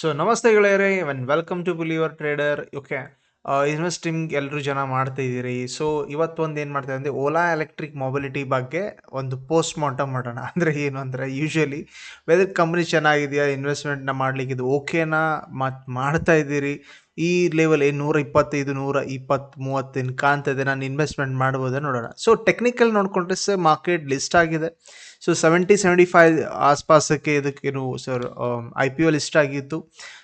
So ನಮಸ್ತೆ ಗೆಳೆಯರೇ when welcome to believer trader okay investing ಎಲ್ಲರೂ ಜನ ಮಾಡ್ತಾ ಇದ್ದೀರಿ. ಸೊ ಇವತ್ತು ಒಂದು ಏನು ಮಾಡ್ತಾ ಅಂದರೆ ಓಲಾ ಎಲೆಕ್ಟ್ರಿಕ್ ಮೊಬಿಲಿಟಿ ಬಗ್ಗೆ ಒಂದು ಪೋಸ್ಟ್ ಮಾರ್ಟಮ್ ಮಾಡೋಣ. ಅಂದರೆ ಏನು ಅಂದರೆ ಯೂಶ್ವಲಿ ವೆದರ್ ಕಂಪ್ನಿ ಚೆನ್ನಾಗಿದೆಯಾ ಇನ್ವೆಸ್ಟ್ಮೆಂಟ್ನ ಮಾಡ್ಲಿಕ್ಕೆ ಇದು ಓಕೆನಾ ಮತ್ತು ಮಾಡ್ತಾ ಇದ್ದೀರಿ. ಈ ಲೆವೆಲ್ ಏನು ನೂರ ಇಪ್ಪತ್ತೈದು, ನೂರ ಇಪ್ಪತ್ತು ಮೂವತ್ತೇನು ಇದೆ. ನಾನು ಇನ್ವೆಸ್ಟ್ಮೆಂಟ್ ಮಾಡ್ಬೋದೇ ನೋಡೋಣ. ಸೊ ಟೆಕ್ನಿಕಲ್ ನೋಡಿಕೊಂಡ್ರೆ ಸರ್ ಮಾರ್ಕೆಟ್ ಲಿಸ್ಟ್ ಆಗಿದೆ. ಸೊ ಸೆವೆಂಟಿ ಸೆವೆಂಟಿ ಫೈವ್ ಆಸ್ಪಾಸಕ್ಕೆ ಇದಕ್ಕೇನು sir I P O list ಆಗಿತ್ತು.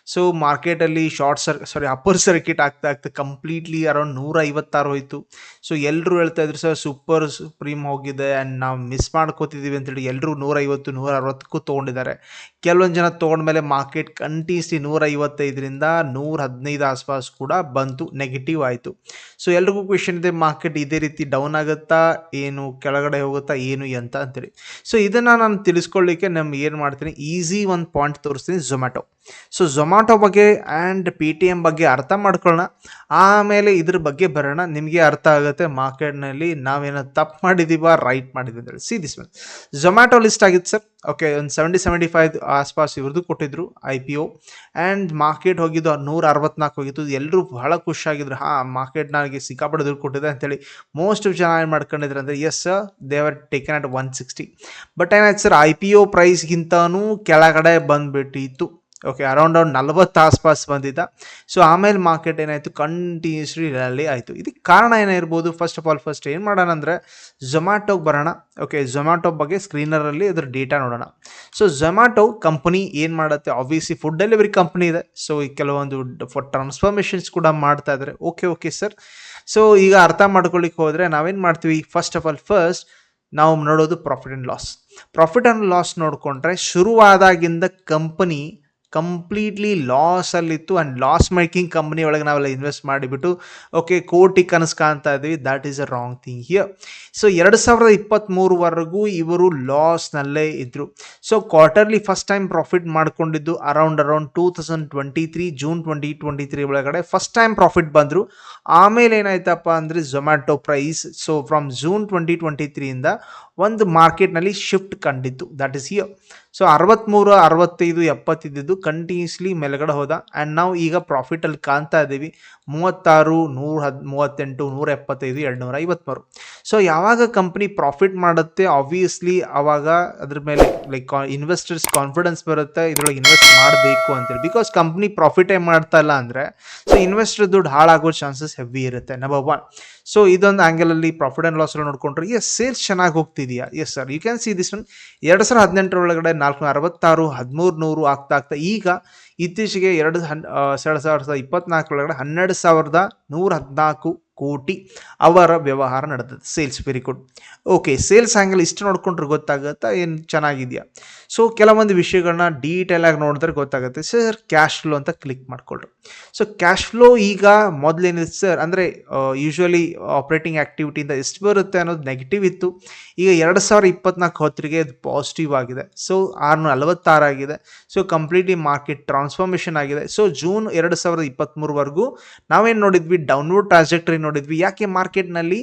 ಸೊ ಮಾರ್ಕೆಟಲ್ಲಿ short sir sorry upper circuit ಆಗ್ತಾ ಆಗ್ತಾ ಕಂಪ್ಲೀಟ್ಲಿ ಅರೌಂಡ್ ನೂರ ಐವತ್ತಾರು ಹೋಯಿತು. ಸೊ ಎಲ್ಲರೂ ಹೇಳ್ತಾ ಇದ್ರು, ಸರ್ ಸೂಪರ್ ಸುಪ್ರೀಮ್ ಹೋಗಿದೆ ಆ್ಯಂಡ್ ನಾವು ಮಿಸ್ ಮಾಡ್ಕೋತಿದ್ದೀವಿ ಅಂತೇಳಿ ಎಲ್ಲರೂ ನೂರೈವತ್ತು ನೂರ ಅರವತ್ತಕ್ಕೂ ತೊಗೊಂಡಿದ್ದಾರೆ. ಕೆಲವೊಂದು ಜನ ತೊಗೊಂಡ್ಮೇಲೆ ಮಾರ್ಕೆಟ್ ಕಂಟಿನ್ಯೂಸ್ಲಿ ನೂರ ಐವತ್ತೈದರಿಂದ ನೂರ ಹದಿನೈದು ಆಸ್ಪಾಸ್ ಕೂಡ ಬಂತು ನೆಗೆಟಿವ್ ಆಯಿತು. ಸೊ ಎಲ್ರಿಗೂ ಕ್ವೆಶನ್ ಇದೆ ಮಾರ್ಕೆಟ್ ಇದೇ ರೀತಿ ಡೌನ್ ಆಗುತ್ತಾ, ಏನು ಕೆಳಗಡೆ ಹೋಗುತ್ತಾ, ಏನು ಎಂತ ಅಂತೇಳಿ ಸೊ ಇದನ್ನು ನಾನು ತಿಳಿಸ್ಕೊಳ್ಳಿಕ್ಕೆ ನಮ್ಗೆ ಏನು ಮಾಡ್ತೀನಿ ಈಸಿ ಒಂದು ಪಾಯಿಂಟ್ ತೋರಿಸ್ತೀನಿ ಝೊಮ್ಯಾಟೊ ಸೊ ಝೊಮ್ಯಾಟೊ ಬಗ್ಗೆ ಆ್ಯಂಡ್ ಪಿ ಟಿ ಎಂ ಬಗ್ಗೆ ಅರ್ಥ ಮಾಡ್ಕೊಳ್ಳೋಣ ಆಮೇಲೆ ಇದ್ರ ಬಗ್ಗೆ ಬರೋಣ. ನಿಮಗೆ ಅರ್ಥ ಆಗುತ್ತೆ. ಮಾರ್ಕೆಟ್ನಲ್ಲಿ ನಾವೇನೋ ತಪ್ಪು ಮಾಡಿದ್ದೀವ ರೈಟ್ ಮಾಡಿದ್ದೀವಿ ಅಂತೇಳಿ see this man Zomato list ಆಗಿತ್ತು ಸರ್. ಓಕೆ ಒಂದು ಸೆವೆಂಟಿ ಸೆವೆಂಟಿ ಫೈವ್ ಆಸ್ಪಾಸ್ ಇವ್ರದ್ದು ಕೊಟ್ಟಿದ್ರು I P O and market ಹೋಗಿದ್ದು ನೂರ ಅರವತ್ನಾಲ್ಕು ಹೋಗಿತ್ತು. ಎಲ್ಲರೂ ಬಹಳ ಖುಷಿಯಾಗಿದ್ರು ಹಾಂ ಮಾರ್ಕೆಟ್ ನನಗೆ ಸಿಕ್ಕಾಪಟ್ಟೆ ದುಡ್ಡು ಕೊಟ್ಟಿದೆ ಅಂತೇಳಿ ಮೋಸ್ಟ್ ಜನ ಏನು ಮಾಡ್ಕೊಂಡಿದ್ರು ಅಂದರೆ yes sir they were taken at one sixty but ಏನಾಯ್ತು ಸರ್? ಐ ಪಿ ಒ ಪ್ರೈಸ್ಗಿಂತನೂ ಕೆಳಗಡೆ ಬಂದುಬಿಟ್ಟಿತ್ತು. ಓಕೆ ಅರೌಂಡ್ ಅವ್ರು ನಲ್ವತ್ತು ಆಸ್ಪಾಸ್ ಬಂದಿದ್ದ. ಸೊ ಆಮೇಲೆ ಮಾರ್ಕೆಟ್ ಏನಾಯಿತು? ಕಂಟಿನ್ಯೂಸ್ಲಿ ರ್ಯಾಲಿ ಆಯಿತು. ಇದಕ್ಕೆ ಕಾರಣ ಏನಿರ್ಬೋದು ಫಸ್ಟ್ ಆಫ್ ಆಲ್ ಫಸ್ಟ್ ಏನು ಮಾಡೋಣ ಅಂದರೆ ಝೊಮ್ಯಾಟೋಗೆ ಬರೋಣ. ಓಕೆ ಝೊಮ್ಯಾಟೊ ಬಗ್ಗೆ ಸ್ಕ್ರೀನರಲ್ಲಿ ಅದ್ರ ಡೇಟಾ ನೋಡೋಣ. ಸೊ ಝೊಮ್ಯಾಟೊ ಕಂಪ್ನಿ ಏನು ಮಾಡುತ್ತೆ? ಆಬ್ವಿಯಸ್ಲಿ ಫುಡ್ ಡೆಲಿವರಿ ಕಂಪ್ನಿ ಇದೆ. ಸೊ ಈ ಕೆಲವೊಂದು ಫಾರ್ ಟ್ರಾನ್ಸ್ಫಾರ್ಮೇಷನ್ಸ್ ಕೂಡ ಮಾಡ್ತಾ ಇದ್ದಾರೆ ಓಕೆ ಓಕೆ ಸರ್ ಸೊ ಈಗ ಅರ್ಥ ಮಾಡ್ಕೊಳ್ಳಿಕ್ಕೆ ಹೋದರೆ, ನಾವೇನು ಮಾಡ್ತೀವಿ? ಫಸ್ಟ್ ಆಫ್ ಆಲ್ ಫಸ್ಟ್ ನಾವು ನೋಡೋದು profit and loss profit and loss ನೋಡಿಕೊಂಡ್ರೆ, ಶುರುವಾದಾಗಿಂದ ಕಂಪನಿ ಕಂಪ್ಲೀಟ್ಲಿ ಲಾಸಲ್ಲಿತ್ತು ಆ್ಯಂಡ್ ಲಾಸ್ ಮೇಕಿಂಗ್ ಕಂಪ್ನಿ ಒಳಗೆ ನಾವೆಲ್ಲ ಇನ್ವೆಸ್ಟ್ ಮಾಡಿಬಿಟ್ಟು ಓಕೆ ಕೋಟಿ ಕನಸು ಕಾಣ್ತಾ ಇದ್ದೀವಿ that is a wrong thing here so ಎರಡು ಸಾವಿರದ ಇಪ್ಪತ್ತ್ಮೂರವರೆಗೂ ಇವರು ಲಾಸ್ನಲ್ಲೇ ಇದ್ದರು so quarterly first time profit ಮಾಡ್ಕೊಂಡಿದ್ದು around around two thousand twenty three June twenty twenty three ಒಳಗಡೆ ಫಸ್ಟ್ ಟೈಮ್ ಪ್ರಾಫಿಟ್ ಬಂದರು. ಆಮೇಲೆ ಏನಾಯ್ತಪ್ಪ ಅಂದರೆ Zomato price so from June twenty twenty ತ್ರೀಯಿಂದ ಒಂದು ಮಾರ್ಕೆಟ್ನಲ್ಲಿ ಶಿಫ್ಟ್ ಕಂಡಿತ್ತು ದಟ್ ಇಸ್ ಇಯರ್ ಸೊ ಅರವತ್ತ್ಮೂರು ಅರವತ್ತೈದು ಎಪ್ಪತ್ತಿದ್ದು ಕಂಟಿನ್ಯೂಸ್ಲಿ ಮೇಲ್ಗಡೆ ಹೋದ. ಆ್ಯಂಡ್ ನಾವು ಈಗ ಪ್ರಾಫಿಟಲ್ಲಿ ಕಾಣ್ತಾ ಇದ್ದೀವಿ. ಮೂವತ್ತಾರು, ನೂರ ಹದ್, ಮೂವತ್ತೆಂಟು, ನೂರ ಎಪ್ಪತ್ತೈದು, ಎರಡುನೂರ ಐವತ್ತ್ಮೂರು ಸೊ ಯಾವಾಗ ಕಂಪ್ನಿ ಪ್ರಾಫಿಟ್ ಮಾಡುತ್ತೆ? ಆಬ್ವಿಯಸ್ಲಿ ಆವಾಗ ಅದ್ರ ಮೇಲೆ ಲೈಕ್ ಇನ್ವೆಸ್ಟರ್ಸ್ ಕಾನ್ಫಿಡೆನ್ಸ್ ಬರುತ್ತೆ. ಇದ್ರೊಳಗೆ ಇನ್ವೆಸ್ಟ್ ಮಾಡಬೇಕು ಅಂತೇಳಿ. ಬಿಕಾಸ್ ಕಂಪ್ನಿ ಪ್ರಾಫಿಟೇ ಮಾಡ್ತಾ ಇಲ್ಲ ಅಂದರೆ ಸೊ ಇನ್ವೆಸ್ಟರ್ ದುಡ್ಡು ಹಾಳಾಗೋ ಚಾನ್ಸಸ್ ಹೆವಿ ಇರುತ್ತೆ ನಂಬರ್ ಒನ್ ಸೊ ಇದೊಂದು ಆ್ಯಂಗಲಲ್ಲಿ ಪ್ರಾಫಿಟ್ ಆ್ಯಂಡ್ ಲಾಸ್ ನೋಡ್ಕೊಂಡ್ರೆ ಎಸ್ ಸೇಲ್ಸ್ ಚೆನ್ನಾಗಿ ಹೋಗ್ತಿದೆಯಾ yes sir you can see this one ಎರಡು ಸಾವಿರದ ಹದಿನೆಂಟರೊಳಗಡೆ ನಾಲ್ಕುನೂರ ಅರವತ್ತಾರು, ಹದಿಮೂರು, ನೂರು ಆಗ್ತಾ ಆಗ್ತಾ ಈಗ ಇತ್ತೀಚೆಗೆ ಎರಡು ಹನ್ ಎರಡು ಸಾವಿರದ ಇಪ್ಪತ್ನಾಲ್ಕರೊಳಗಡೆ ಹನ್ನೆರಡು ಸಾವಿರದ ನೂರ ಹದಿನಾಲ್ಕು ಕೋಟಿ ಅವರ ವ್ಯವಹಾರ ನಡೆದದ್ದು sales very good okay sales angle ಇಷ್ಟು ನೋಡ್ಕೊಂಡ್ರೆ ಗೊತ್ತಾಗುತ್ತಾ? ಏನು ಚೆನ್ನಾಗಿದೆಯಾ? ಸೊ ಕೆಲವೊಂದು ವಿಷಯಗಳನ್ನ ಡೀಟೇಲಾಗಿ ನೋಡಿದ್ರೆ ಗೊತ್ತಾಗುತ್ತೆ. ಸರ್ ಕ್ಯಾಶ್ ಫ್ಲೋ ಅಂತ ಕ್ಲಿಕ್ ಮಾಡಿಕೊಳ್ರು. ಸೊ ಕ್ಯಾಶ್ ಫ್ಲೋ ಈಗ ಮೊದಲೇನಿದೆ ಸರ್ ಅಂದರೆ ಯೂಶ್ವಲಿ ಆಪ್ರೇಟಿಂಗ್ ಆ್ಯಕ್ಟಿವಿಟಿಯಿಂದ ಎಷ್ಟು ಬರುತ್ತೆ ಅನ್ನೋದು ನೆಗೆಟಿವ್ ಇತ್ತು. ಈಗ ಎರಡು ಸಾವಿರ ಇಪ್ಪತ್ನಾಲ್ಕು ಹೊತ್ತಿಗೆ ಅದು ಪಾಸಿಟಿವ್ ಆಗಿದೆ. ಸೊ ಆರುನೂರ ನಲವತ್ತಾರು ಆಗಿದೆ. ಸೊ ಕಂಪ್ಲೀಟ್ಲಿ ಮಾರ್ಕೆಟ್ ಟ್ರಾನ್ಸ್ಫಾರ್ಮೇಷನ್ ಆಗಿದೆ. ಸೊ ಜೂನ್ ಎರಡು ಸಾವಿರದ ಇಪ್ಪತ್ತ್ಮೂರವರೆಗೂ ನಾವೇನು ನೋಡಿದ್ವಿ? ಡೌನ್ವರ್ಡ್ ಟ್ರಾಜೆಕ್ಟರಿ ನೋಡಿದ್ವಿ. ಯಾಕೆ ಮಾರ್ಕೆಟ್ನಲ್ಲಿ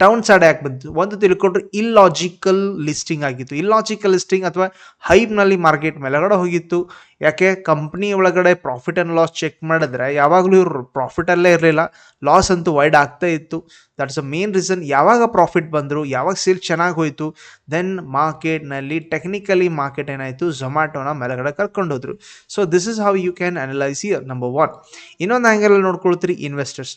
ಡೌನ್ ಸೈಡ್ ಯಾಕೆ ಬಂತು? ಒಂದು ತಿಳ್ಕೊಂಡ್ರೆ ಇಲ್ಲಾಜಿಕಲ್ ಲಿಸ್ಟಿಂಗ್ ಆಗಿತ್ತು. ಇಲ್ಲಾಜಿಕಲ್ ಲಿಸ್ಟಿಂಗ್ ಅಥವಾ ಹೈಪ್ನಲ್ಲಿ ಮಾರ್ಕೆಟ್ ಮೇಲೆಗಡೆ ಹೋಗಿತ್ತು. ಯಾಕೆ? ಕಂಪ್ನಿ ಒಳಗಡೆ ಪ್ರಾಫಿಟ್ ಆ್ಯಂಡ್ ಲಾಸ್ ಚೆಕ್ ಮಾಡಿದ್ರೆ ಯಾವಾಗಲೂ ಇವರು ಪ್ರಾಫಿಟಲ್ಲೇ ಇರಲಿಲ್ಲ. ಲಾಸ್ ಅಂತೂ ವೈಡ್ ಆಗ್ತಾ ಇತ್ತು. ದಟ್ಸ್ ಅ ಮೇನ್ ರೀಸನ್ ಯಾವಾಗ ಪ್ರಾಫಿಟ್ ಬಂದರು, ಯಾವಾಗ ಸೇಲ್ ಚೆನ್ನಾಗಿ ಹೋಯಿತು ದೆನ್ ಮಾರ್ಕೆಟ್ನಲ್ಲಿ ಟೆಕ್ನಿಕಲಿ ಮಾರ್ಕೆಟ್ ಏನಾಯಿತು? ಝೊಮ್ಯಾಟೋನ ಮೇಲೆಗಡೆ ಕರ್ಕೊಂಡೋದ್ರು so this is how you can analyse number one ಇನ್ನೊಂದು ಆ್ಯಂಗಲಲ್ಲಿ ನೋಡ್ಕೊಳ್ತೀರಿ ಇನ್ವೆಸ್ಟರ್ಸ್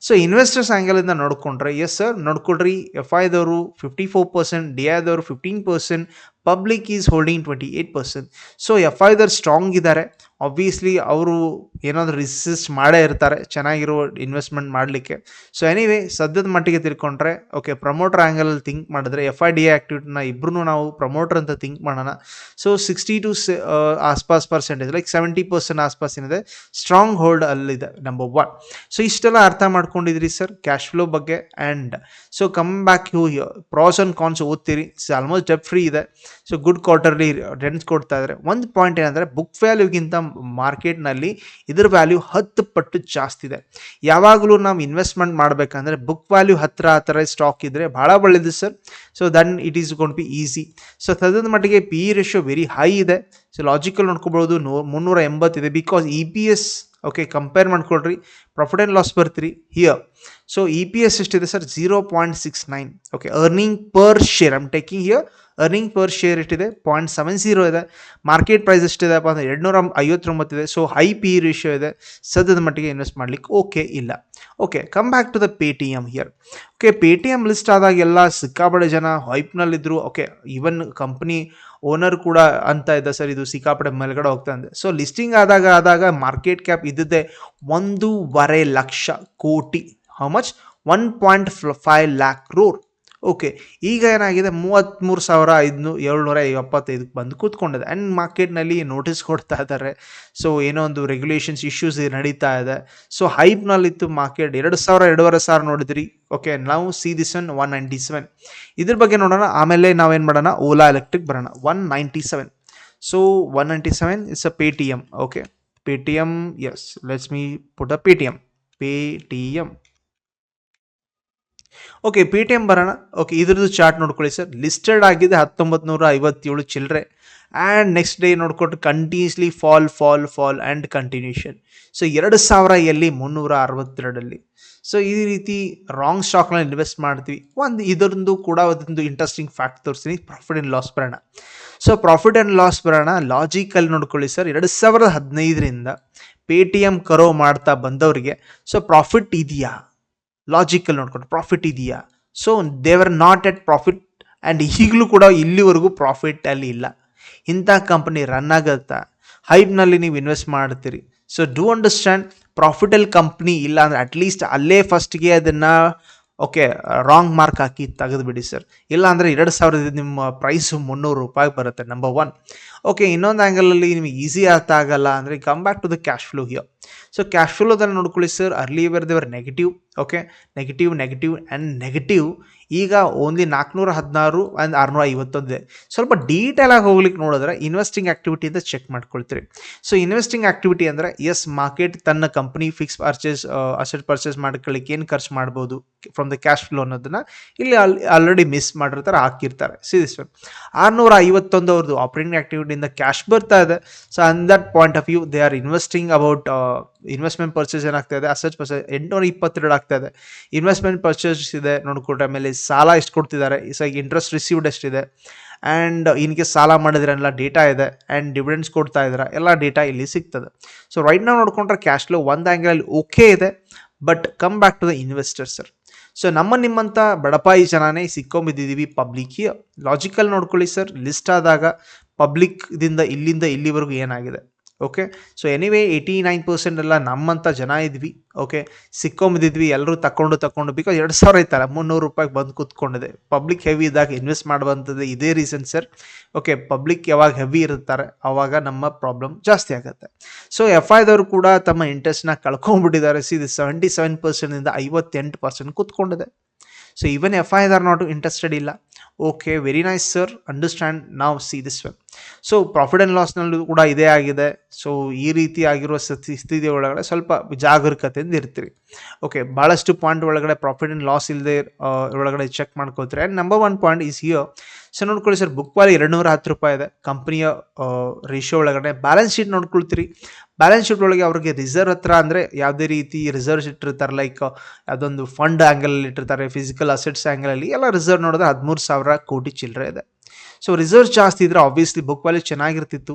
ಸೊ ಇನ್ವೆಸ್ಟರ್ಸ್ ಆ್ಯಂಗಲಿಂದ ನೋಡ್ಕೊಂಡ್ರೆ ಎಸ್ ಸರ್ ನೋಡ್ಕೊಳ್ರಿ ಎಫ್ ಐದವರು fifty four percent D ಐದವರು fifteen percent public is holding twenty eight percent so F either strong ಇದ್ದಾರೆ obviously ಅವರು ಏನಾದರೂ ರಿಸಿಸ್ಟ್ ಮಾಡೇ ಇರ್ತಾರೆ, ಚೆನ್ನಾಗಿರೋ ಇನ್ವೆಸ್ಟ್ಮೆಂಟ್ ಮಾಡಲಿಕ್ಕೆ. ಸೊ ಎನಿವೇ ಸದ್ಯದ ಮಟ್ಟಿಗೆ ತಿಳ್ಕೊಂಡ್ರೆ ಓಕೆ ಪ್ರಮೋಟರ್ ಆ್ಯಂಗಲಲ್ಲಿ ಥಿಂಕ್ ಮಾಡಿದ್ರೆ ಎಫ್ ಐ ಡಿ ಆ್ಯಕ್ಟಿವಿಟಿನ ಇಬ್ಬರೂ ನಾವು ಪ್ರಮೋಟರ್ ಅಂತ ಥಿಂಕ್ ಮಾಡೋಣ. ಸೊ ಸಿಕ್ಸ್ಟಿ ಟು ಆಸ್ಪಾಸ್ ಪರ್ಸೆಂಟೇಜ್ ಲೈಕ್ ಸೆವೆಂಟಿ ಪರ್ಸೆಂಟ್ ಆಸ್ಪಾಸ್ ಏನಿದೆ ಸ್ಟ್ರಾಂಗ್ ಹೋಲ್ಡ್ ಅಲ್ಲಿದೆ ನಂಬರ್ ಒನ್ ಸೊ ಇಷ್ಟೆಲ್ಲ ಅರ್ಥ ಮಾಡ್ಕೊಂಡಿದ್ರಿ ಸರ್ ಕ್ಯಾಶ್ ಫ್ಲೋ ಬಗ್ಗೆ and so come back you pros and cons ಓದ್ತೀರಿ almost debt free ಇದೆ. ಸೊ ಗುಡ್ ಕ್ವಾರ್ಟರ್ಲಿ ರೆಂಟ್ಸ್ ಕೊಡ್ತಾ ಇದ್ದಾರೆ. ಒಂದು ಪಾಯಿಂಟ್ ಏನಂದರೆ ಬುಕ್ ವ್ಯಾಲ್ಯೂಗಿಂತ ಮಾರ್ಕೆಟ್ನಲ್ಲಿ ಇದ್ರ ವ್ಯಾಲ್ಯೂ ಹತ್ತು ಪಟ್ಟು ಜಾಸ್ತಿ ಇದೆ. ಯಾವಾಗಲೂ ನಾವು ಇನ್ವೆಸ್ಟ್ಮೆಂಟ್ ಮಾಡಬೇಕಂದ್ರೆ ಬುಕ್ ವ್ಯಾಲ್ಯೂ ಹತ್ತಿರ ಆ ಥರ ಸ್ಟಾಕ್ ಇದ್ದರೆ ಭಾಳ ಒಳ್ಳೆಯದು sir so then it is gonna be easy so ತದ್ದ ಮಟ್ಟಿಗೆ P E ratio very high ಇದೆ. ಸೊ ಲಾಜಿಕಲ್ ನೋಡ್ಕೊಬೋದು ನೂ ಮುನ್ನೂರ ಎಂಬತ್ತಿದೆ because E P S okay compare ಮಾಡ್ಕೊಳ್ರಿ. ಪ್ರಾಫಿಟ್ ಆ್ಯಂಡ್ ಲಾಸ್ ಬರ್ತೀರಿ here so E P S ಎಷ್ಟಿದೆ sir zero point six nine okay earning per share I'm taking here earning per share ಎಷ್ಟಿದೆ? Point seven zero ಇದೆ. Market price ಎಷ್ಟಿದೆಪ್ಪ ಅಂದರೆ ಎರಡುನೂರ ಐವತ್ತೊಂಬತ್ತಿದೆ so high P ratio ಇದೆ. ಸದ್ಯದ ಮಟ್ಟಿಗೆ ಇನ್ವೆಸ್ಟ್ ಮಾಡಲಿಕ್ಕೆ ಓಕೆ ಇಲ್ಲ. Okay come back to the Paytm here okay Paytm list ಆದಾಗೆಲ್ಲ ಸಿಕ್ಕಾಪಡೆ ಜನ ಹೈಪ್ನಲ್ಲಿದ್ದರು ಓಕೆ ಈವನ್ ಕಂಪ್ನಿ ಓನರ್ ಕೂಡ ಅಂತ ಇದೆ. ಸರ್, ಇದು ಸಿಕ್ಕಾಪಡೆ ಮೇಲ್ಗಡೆ ಹೋಗ್ತಾ ಇದೆ. ಸೊ ಲಿಸ್ಟಿಂಗ್ ಆದಾಗ ಆದಾಗ ಮಾರ್ಕೆಟ್ ಕ್ಯಾಪ್ ಇದ್ದಿದ್ದೆ ಒಂದೂವರೆ ಲಕ್ಷ ಕೋಟಿ. How much one point five lakh crore okay ಈಗ ಏನಾಗಿದೆ? ಮೂವತ್ತ್ಮೂರು ಸಾವಿರ ಐದುನೂ ಏಳ್ನೂರ ಎಪ್ಪತ್ತೈದಕ್ಕೆ ಬಂದು ಕೂತ್ಕೊಂಡಿದೆ. ಆ್ಯಂಡ್ ಮಾರ್ಕೆಟ್ನಲ್ಲಿ ನೋಟಿಸ್ ಕೊಡ್ತಾ ಇದ್ದಾರೆ. ಸೊ ಏನೋ ಒಂದು ರೆಗ್ಯುಲೇಷನ್ಸ್ ಇಶ್ಯೂಸ್ ನಡೀತಾ ಇದೆ. ಸೊ ಹೈಪ್ನಲ್ಲಿತ್ತು ಮಾರ್ಕೆಟ್ ಎರಡು ಸಾವಿರ, ಎರಡೂವರೆ ಸಾವಿರ ನೋಡಿದ್ರಿ. ಓಕೆ ನಾವು see this one one ninety seven ಇದ್ರ ಬಗ್ಗೆ ನೋಡೋಣ. ಆಮೇಲೆ ನಾವೇನು ಮಾಡೋಣ? ಓಲಾ ಎಲೆಕ್ಟ್ರಿಕ್ ಬರೋಣ. One ninety seven so one ninety seven it's a Paytm okay Paytm yes let's me put a Paytm Paytm okay Paytm ಬರೋಣ. ಓಕೆ ಇದ್ರದ್ದು ಚಾರ್ಟ್ ನೋಡ್ಕೊಳ್ಳಿ ಸರ್ ಲಿಸ್ಟೆಡ್ ಆಗಿದೆ ಹತ್ತೊಂಬತ್ತು ನೂರ ಐವತ್ತೇಳು ಚಿಲ್ಲರೆ and next day ನೋಡ್ಕೊಟ್ಟು continuously fall fall fall and continuation so ಎರಡು ಸಾವಿರ ಎಲ್ಲಿ ಮುನ್ನೂರ ಅರವತ್ತೆರಡಲ್ಲಿ ಸೊ ಈ ರೀತಿ ರಾಂಗ್ ಸ್ಟಾಕ್ನ ಇನ್ವೆಸ್ಟ್ ಮಾಡ್ತೀವಿ. ಒಂದು ಇದರದ್ದು ಕೂಡ ಒಂದು ಇಂಟ್ರೆಸ್ಟಿಂಗ್ ಫ್ಯಾಕ್ಟ್ ತೋರಿಸ್ತೀನಿ. ಪ್ರಾಫಿಟ್ ಆ್ಯಂಡ್ ಲಾಸ್ ಬರೋಣ. ಸೊ ಪ್ರಾಫಿಟ್ ಆ್ಯಂಡ್ ಲಾಸ್ ಬರೋಣ. ಲಾಜಿಕಲ್ ನೋಡ್ಕೊಳ್ಳಿ ಸರ್ ಎರಡು ಸಾವಿರದ ಹದಿನೈದರಿಂದ ಪೇ ಟಿ ಎಂ ಕರೋ ಮಾಡ್ತಾ ಬಂದವರಿಗೆ. ಸೊ ಪ್ರಾಫಿಟ್ ಇದೆಯಾ? ಲಾಜಿಕಲ್ ನೋಡ್ಕೊಂಡು ಪ್ರಾಫಿಟ್ ಇದೆಯಾ? So they were not yet profit and ಈಗಲೂ ಕೂಡ ಇಲ್ಲಿವರೆಗೂ ಪ್ರಾಫಿಟ್ ಅಲ್ಲಿ ಇಲ್ಲ. ಇಂಥ ಕಂಪ್ನಿ ರನ್ ಆಗುತ್ತಾ. ಹೈಪ್ನಲ್ಲಿ ನೀವು ಇನ್ವೆಸ್ಟ್ ಮಾಡ್ತೀರಿ. So do understand profitable company ಇಲ್ಲ ಅಂದರೆ ಅಟ್ಲೀಸ್ಟ್ ಅಲ್ಲೇ ಫಸ್ಟ್ಗೆ ಅದನ್ನು ಓಕೆ ರಾಂಗ್ ಮಾರ್ಕ್ ಹಾಕಿ ತೆಗೆದುಬಿಡಿ ಸರ್ ಇಲ್ಲಾಂದರೆ ಎರಡು ಸಾವಿರದ ನಿಮ್ಮ ಪ್ರೈಸು ಮುನ್ನೂರು ರೂಪಾಯಿ ಬರುತ್ತೆ ನಂಬರ್ ಒನ್ ಓಕೆ ಇನ್ನೊಂದು ಆ್ಯಂಗಲಲ್ಲಿ ನಿಮಗೆ ಈಸಿ ಅರ್ಥ ಆಗಲ್ಲ ಅಂದರೆ come back to the cash flow here so cash ಫ್ಲೋದಲ್ಲಿ ನೋಡ್ಕೊಳ್ಳಿ sir early ಇವರ್ they were negative okay negative negative and negative ಈಗ ಓನ್ಲಿ ನಾಲ್ಕುನೂರ ಹದಿನಾರು ಆ್ಯಂಡ್ ಆರುನೂರ ಐವತ್ತೊಂದಿದೆ. ಸ್ವಲ್ಪ ಡೀಟೇಲಾಗಿ ಹೋಗ್ಲಿಕ್ಕೆ ನೋಡಿದ್ರೆ ಇನ್ವೆಸ್ಟಿಂಗ್ ಆ್ಯಕ್ಟಿವಿಟಿಯಿಂದ ಚೆಕ್ ಮಾಡ್ಕೊಳ್ತೀರಿ. ಸೊ ಇನ್ವೆಸ್ಟಿಂಗ್ ಆ್ಯಕ್ಟಿವಿಟಿ ಅಂದರೆ ಎಸ್ ಮಾರ್ಕೆಟ್ ತನ್ನ company fix purchase asset purchase ಮಾಡ್ಕೊಳ್ಳಿಕ್ಕೆ ಏನು ಖರ್ಚು ಮಾಡ್ಬೋದು ಫ್ರಮ್ ದ ಕ್ಯಾಶ್ ಫ್ಲೋ ಅನ್ನೋದನ್ನ ಇಲ್ಲಿ ಆಲ್ ಆಲ್ರೆಡಿ ಮಿಸ್ ಮಾಡಿರ್ತಾರೆ ಹಾಕಿರ್ತಾರೆ. ಸಿದಿಸ್ ಆರುನೂರ ಐವತ್ತೊಂದು ಅವ್ರದ್ದು ಆಪರೇಟಿಂಗ್ ಆ್ಯಕ್ಟಿವಿಟಿಯಿಂದ ಕ್ಯಾಶ್ ಬರ್ತಾ ಇದೆ. So on that point of view they are investing about investment purchase ಏನಾಗ್ತಾ ಇದೆ? ಅಸಚ್ ಪರ್ಚೇಸ್ ಎಂಟುನೂರ ಇಪ್ಪತ್ತೆರಡು ಆಗ್ತಾ ಇದೆ. ಇನ್ವೆಸ್ಟ್ಮೆಂಟ್ ಪರ್ಚೇಸ್ ಇದೆ. ನೋಡ್ಕೊಂಡ್ರೆ ಆಮೇಲೆ ಸಾಲ ಎಷ್ಟು ಕೊಡ್ತಿದ್ದಾರೆ? ಸೊ ಇಂಟ್ರೆಸ್ಟ್ ರಿಸೀವ್ಡ್ ಎಷ್ಟಿದೆ ಆ್ಯಂಡ್ ಇನ್ಗೆ ಸಾಲ ಮಾಡಿದ್ರೆ ಎಲ್ಲ ಡೇಟಾ ಇದೆ. ಆ್ಯಂಡ್ ಡಿವಿಡೆಂಡ್ಸ್ ಕೊಡ್ತಾ ಇದ್ದಾರೆ? ಎಲ್ಲ ಡೇಟಾ ಇಲ್ಲಿ ಸಿಗ್ತದೆ. ಸೊ ರೈಟ್ ನಾವು ನೋಡ್ಕೊಂಡ್ರೆ ಕ್ಯಾಶ್ ಫ್ಲೋ ಒಂದು ಆ್ಯಂಗಲಲ್ಲಿ ಓಕೆ ಇದೆ. But come back to the investor sir so ನಮ್ಮ ನಿಮ್ಮಂಥ ಬಡಪಾಯಿ ಜನನೇ ಸಿಕ್ಕೊಂಬಿದ್ದೀವಿ ಪಬ್ಲಿಕ್ ಲಾಜಿಕಲ್ ನೋಡ್ಕೊಳ್ಳಿ ಸರ್ ಲಿಸ್ಟ್ ಆದಾಗ ಪಬ್ಲಿಕ್ದಿಂದ ಇಲ್ಲಿಂದ ಇಲ್ಲಿವರೆಗೂ ಏನಾಗಿದೆ? Okay so anyway eighty nine percent ಎಲ್ಲ ನಮ್ಮಂಥ ಜನ ಇದ್ವಿ. ಓಕೆ ಸಿಕ್ಕೊಂಬಿದ್ದಿದ್ವಿ ಎಲ್ಲರೂ ತಕೊಂಡು ತಕೊಂಡು ಬಿಕಾಸ್ ಎರಡು ಸಾವಿರ ಐತಲ್ಲ ಮುನ್ನೂರು ರೂಪಾಯಿಗೆ ಬಂದು ಕೂತ್ಕೊಂಡಿದೆ. ಪಬ್ಲಿಕ್ ಹೆವಿ ಇದ್ದಾಗ ಇನ್ವೆಸ್ಟ್ ಮಾಡುವಂಥದ್ದು ಇದೇ ರೀಸನ್ ಸರ್ ಓಕೆ ಪಬ್ಲಿಕ್ ಯಾವಾಗ ಹೆವಿ ಇರುತ್ತಾರೆ ಆವಾಗ ನಮ್ಮ ಪ್ರಾಬ್ಲಮ್ ಜಾಸ್ತಿ ಆಗುತ್ತೆ. ಸೊ ಎಫ್ ಐದವರು ಕೂಡ ತಮ್ಮ ಇಂಟ್ರೆಸ್ಟ್ನ ಕಳ್ಕೊಂಡ್ಬಿಟ್ಟಿದ್ದಾರೆ. ಸಿ ಸೆವೆಂಟಿ ಸೆವೆನ್ ಪರ್ಸೆಂಟಿಂದ ಐವತ್ತೆಂಟು percent ಕೂತ್ಕೊಂಡಿದೆ. So even F I are not interested ಇಲ್ಲ okay very nice sir understand ನಾವು see this well so profit and ಲಾಸ್ನಲ್ಲೂ ಕೂಡ ಇದೇ ಆಗಿದೆ. ಸೊ ಈ ರೀತಿ ಆಗಿರುವ ಸ್ಥಿತಿ ಸ್ಥಿತಿ ಒಳಗಡೆ ಸ್ವಲ್ಪ ಜಾಗರೂಕತೆಯಿಂದ ಇರ್ತೀರಿ. ಓಕೆ ಭಾಳಷ್ಟು ಪಾಯಿಂಟ್ ಒಳಗಡೆ ಪ್ರಾಫಿಟ್ ಆ್ಯಂಡ್ ಲಾಸ್ ಇಲ್ಲದೆ ಒಳಗಡೆ ಚೆಕ್ ಮಾಡ್ಕೋತೀರಿ and number one point is here so ನೋಡ್ಕೊಳ್ಳಿ ಸರ್ ಬುಕ್ ವಾಲಿ ಎರಡು ನೂರ ಹತ್ತು ರೂಪಾಯಿ ಇದೆ. ಕಂಪ್ನಿಯ ರೇಷೋ ಒಳಗಡೆ ಬ್ಯಾಲೆನ್ಸ್ ಶೀಟ್ ನೋಡ್ಕೊಳ್ತೀರಿ. ಬ್ಯಾಲೆನ್ಸ್ ಶೀಟ್ ಒಳಗೆ ಅವ್ರಿಗೆ ರಿಸರ್ವ್ ಹತ್ರ ಅಂದರೆ ಯಾವುದೇ ರೀತಿ ರಿಸರ್ವ್ಸ್ ಇಟ್ಟಿರ್ತಾರೆ ಲೈಕ್ ಯಾವುದೊಂದು ಫಂಡ್ ಆ್ಯಂಗಲಲ್ಲಿ ಇಟ್ಟಿರ್ತಾರೆ ಫಿಸಿಕಲ್ ಅಸೆಟ್ಸ್ ಆ್ಯಂಗಲಲ್ಲಿ ಎಲ್ಲ ರಿಸರ್ವ್ ನೋಡಿದ್ರೆ ಹದಿಮೂರು ಸಾವಿರ ಕೋಟಿ ಚಿಲ್ಲರೆ ಇದೆ. ಸೊ ರಿಸರ್ವ್ ಜಾಸ್ತಿ ಇದ್ರೆ ಆಬ್ವಿಯಸ್ಲಿ ಬುಕ್ ವ್ಯಾಲ್ಯೂ ಚೆನ್ನಾಗಿರ್ತಿತ್ತು.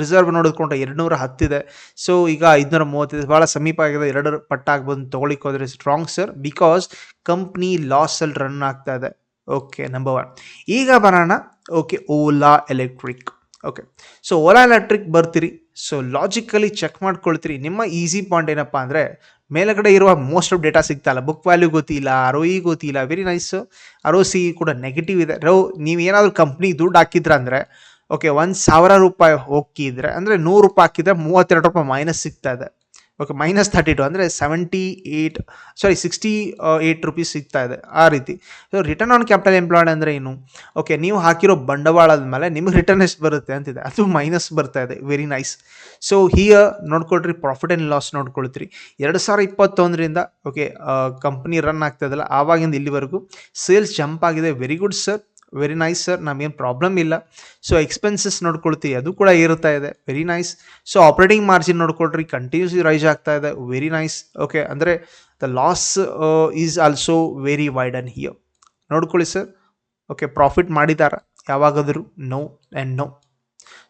ರಿಸರ್ವ್ ನೋಡಿದ್ಕೊಂಡ್ರೆ ಎರಡು ನೂರ ಹತ್ತಿದೆ ಸೊ ಈಗ ಐದುನೂರ ಮೂವತ್ತೈದು ಭಾಳ ಸಮೀಪ ಆಗಿದೆ. ಎರಡು ಪಟ್ಟಾಗಿ ಬಂದು ತೊಗೊಳಿಕ್ಕೆ ಹೋದರೆ ಸ್ಟ್ರಾಂಗ್ ಸರ್ ಬಿಕಾಸ್ ಕಂಪ್ನಿ ಲಾಸಲ್ಲಿ ರನ್ ಆಗ್ತಾ ಇದೆ. ಓಕೆ ನಂಬರ್ ಒನ್ ಈಗ ಬರೋಣ okay Ola electric okay so Ola electric ಬರ್ತೀರಿ? ಸೊ ಲಾಜಿಕಲಿ ಚೆಕ್ ಮಾಡ್ಕೊಳ್ತೀರಿ. ನಿಮ್ಮ ಈಸಿ ಪಾಯಿಂಟ್ ಏನಪ್ಪ ಅಂದರೆ, ಮೇಲಗಡೆ ಇರುವ ಮೋಸ್ಟ್ ಆಫ್ ಡೇಟಾ ಸಿಗ್ತಾಯಿಲ್ಲ ಬುಕ್ ವ್ಯಾಲ್ಯೂ ಗೊತ್ತಿಲ್ಲ ಆರ್ ಇ ಗೊತ್ತಿಲ್ಲ ವೆರಿ ನೈಸ್ ಆರ್ ಸಿ ಕೂಡ ನೆಗೆಟಿವ್ ಇದೆ. ರೋ ನೀವು ಏನಾದರೂ ಕಂಪ್ನಿ ದುಡ್ಡು ಹಾಕಿದ್ರ ಅಂದರೆ ಓಕೆ ಒಂದು ಸಾವಿರ ರೂಪಾಯಿ ಹೋಗಿದ್ರೆ ಅಂದರೆ ನೂರು ರೂಪಾಯಿ ಹಾಕಿದ್ರೆ ಮೂವತ್ತೆರಡು ರೂಪಾಯಿ ಮೈನಸ್ ಸಿಗ್ತಾ ಇದೆ. ಓಕೆ ಮೈನಸ್ ತರ್ಟಿ ಟು ಅಂದರೆ seventy eight sorry sixty eight rupees ಸಿಗ್ತಾ ಇದೆ ಆ ರೀತಿ. So return on capital employed ಅಂದರೆ ಏನು? ಓಕೆ ನೀವು ಹಾಕಿರೋ ಬಂಡವಾಳದ ಮೇಲೆ ನಿಮಗೆ ರಿಟರ್ನ್ ಎಷ್ಟು ಬರುತ್ತೆ ಅಂತಿದೆ. ಅದು ಮೈನಸ್ ಬರ್ತಾ ಇದೆ. ವೆರಿ ನೈಸ್ ಸೊ ಹಿಯ ನೋಡ್ಕೊಳ್ರಿ ಪ್ರಾಫಿಟ್ ಆ್ಯಂಡ್ ಲಾಸ್ ನೋಡ್ಕೊಳ್ತೀರಿ. ಎರಡು ಸಾವಿರ ಇಪ್ಪತ್ತೊಂದರಿಂದ ಓಕೆ ಕಂಪ್ನಿ ರನ್ ಆಗ್ತಾ ಇದಲ್ಲ ಆವಾಗಿಂದ ಇಲ್ಲಿವರೆಗೂ ಸೇಲ್ಸ್ ಜಂಪ್ ಆಗಿದೆ. Very good sir very nice sir ನಮಗೇನು ಪ್ರಾಬ್ಲಮ್ ಇಲ್ಲ. ಸೊ ಎಕ್ಸ್ಪೆನ್ಸಸ್ ನೋಡ್ಕೊಳ್ತೀವಿ ಅದು ಕೂಡ ಇರುತ್ತಾ ಇದೆ. Very nice so operating margin ನೋಡ್ಕೊಳ್ರಿ. Continuous rise ಆಗ್ತಾ ಇದೆ. ವೆರಿ ನೈಸ್ ಓಕೆ ಅಂದರೆ the loss is also very wide and here ನೋಡ್ಕೊಳ್ಳಿ ಸರ್ ಓಕೆ ಪ್ರಾಫಿಟ್ ಮಾಡಿದಾರ? ಯಾವಾಗಾದರೂ? ನೋ ಆ್ಯಂಡ್ ನೋ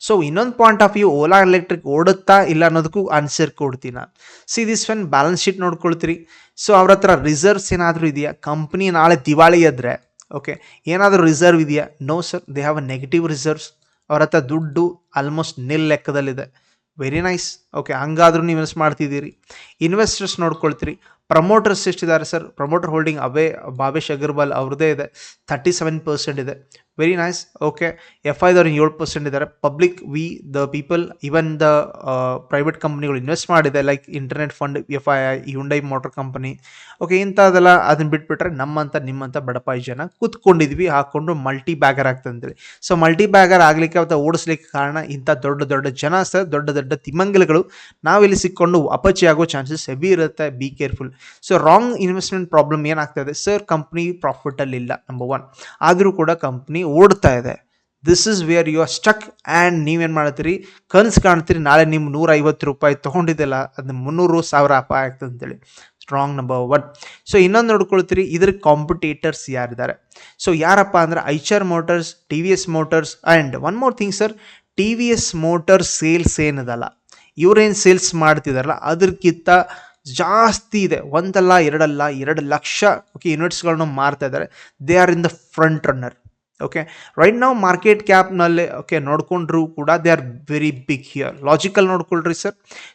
ಸೊ ಇನ್ನೊಂದು point of view Ola electric ಓಡುತ್ತಾ ಇಲ್ಲ ಅನ್ನೋದಕ್ಕೂ ಆನ್ಸರ್ ಕೊಡ್ತೀನಿ ನಾನು. See this when balance sheet ನೋಡ್ಕೊಳ್ತೀರಿ. So ಅವ್ರ ಹತ್ರ ರಿಸರ್ವ್ಸ್ ಏನಾದರೂ ಇದೆಯಾ? ಕಂಪ್ನಿ ನಾಳೆ ದಿವಾಳಿ ಎದ್ರೆ ಓಕೆ ಏನಾದರೂ ರಿಸರ್ವ್ ಇದೆಯಾ? No sir they have a negative reserves ಅವ್ರ ಹತ್ರ ದುಡ್ಡು ಆಲ್ಮೋಸ್ಟ್ ನಿಲ್ ಲೆಕ್ಕದಲ್ಲಿದೆ. ವೆರಿ ನೈಸ್ ಓಕೆ ಹಂಗಾದ್ರೂ ನೀವು ಇನ್ವೆಸ್ಟ್ ಮಾಡ್ತಿದ್ದೀರಿ. ಇನ್ವೆಸ್ಟರ್ಸ್ ನೋಡ್ಕೊಳ್ತೀರಿ. ಪ್ರಮೋಟರ್ಸ್ ಎಷ್ಟಿದ್ದಾರೆ ಸರ್? ಪ್ರಮೋಟರ್ ಹೋಲ್ಡಿಂಗ್ ಅವೇ, ಭಾವೇಶ್ ಅಗರ್ವಾಲ್ ಅವ್ರದ್ದೇ ಇದೆ. ತರ್ಟಿ ಸೆವೆನ್ ಪರ್ಸೆಂಟ್ ಇದೆ. ವೆರಿ ನೈಸ್ ಓಕೆ ಎಫ್ ಐದವ್ರು ಏಳು ಪರ್ಸೆಂಟ್ ಇದ್ದಾರೆ public we the people even the private ಕಂಪ್ನಿಗಳು ಇನ್ವೆಸ್ಟ್ ಮಾಡಿದೆ. Like internet fund F I I Hyundai motor company okay ಇಂಥದ್ದೆಲ್ಲ ಅದನ್ನ ಬಿಟ್ಬಿಟ್ರೆ ನಮ್ಮಂಥ ನಿಮ್ಮಂಥ ಬಡಪಾಯಿ ಜನ ಕೂತ್ಕೊಂಡಿದ್ವಿ. ಹಾಕ್ಕೊಂಡು ಮಲ್ಟಿ ಬ್ಯಾಗರ್ ಆಗ್ತಂತೇಳಿ ಸೊ ಮಲ್ಟಿ ಬ್ಯಾಗರ್ ಆಗಲಿಕ್ಕೆ ಅಥವಾ ಓಡಿಸ್ಲಿಕ್ಕೆ ಕಾರಣ ಇಂಥ ದೊಡ್ಡ ದೊಡ್ಡ ಜನ ಸರ್, ದೊಡ್ಡ ದೊಡ್ಡ ತಿಮ್ಮಂಗಲಗಳು ನಾವಿಲ್ಲಿ ಸಿಕ್ಕೊಂಡು ಅಪಚಿ ಆಗೋ ಚಾನ್ಸಸ್ ಹೆವಿ ಇರುತ್ತೆ. Be careful so wrong investment problem ಏನಾಗ್ತಾ ಇದೆ? ಸರ್ ಕಂಪ್ನಿ ಪ್ರಾಫಿಟಲ್ಲಿ ಇಲ್ಲ ನಂಬರ್ ಒನ್ ಆದರೂ ಕೂಡ ಕಂಪ್ನಿ ಓಡ್ತಾ ಇದೆ. This is where you are stuck and ನೀವೇನು ಮಾಡ್ತೀರಿ? ಕನಸು ಕಾಣ್ತೀರಿ, ನಾಳೆ ನಿಮ್ಮ ನೂರ ಐವತ್ತು ರೂಪಾಯಿ ತೊಗೊಂಡಿದ್ದಲ್ಲ ಅದನ್ನ ಮುನ್ನೂರು ಸಾವಿರ ಅಪಾಯ ಆಗ್ತದೆ ಅಂತೇಳಿ. ಸ್ಟ್ರಾಂಗ್ ನಂಬರ್ ಒನ್ ಸೊ ಇನ್ನೊಂದು ನೋಡ್ಕೊಳ್ತೀರಿ, ಇದ್ರ ಕಾಂಪಿಟೇಟರ್ಸ್ ಯಾರಿದ್ದಾರೆ? ಸೊ ಯಾರಪ್ಪ ಅಂದರೆ Eicher motors T V S motors and one more thing sir T V S motors sales ಏನದಲ್ಲ, ಇವ್ರೇನು ಸೇಲ್ಸ್ ಮಾಡ್ತಿದಾರಲ್ಲ ಅದಕ್ಕಿಂತ ಜಾಸ್ತಿ ಇದೆ. ಒಂದಲ್ಲ, ಎರಡಲ್ಲ, ಎರಡು ಲಕ್ಷ ಓಕೆ ಯೂನಿಟ್ಸ್ಗಳನ್ನ ಮಾರ್ತಾ ಇದ್ದಾರೆ. They are in the front runner okay right ನಾವು ಮಾರ್ಕೆಟ್ ಕ್ಯಾಪ್ನಲ್ಲಿ ಓಕೆ ನೋಡ್ಕೊಂಡ್ರು ಕೂಡ they are very big here logical ನೋಡ್ಕೊಳ್ರಿ sir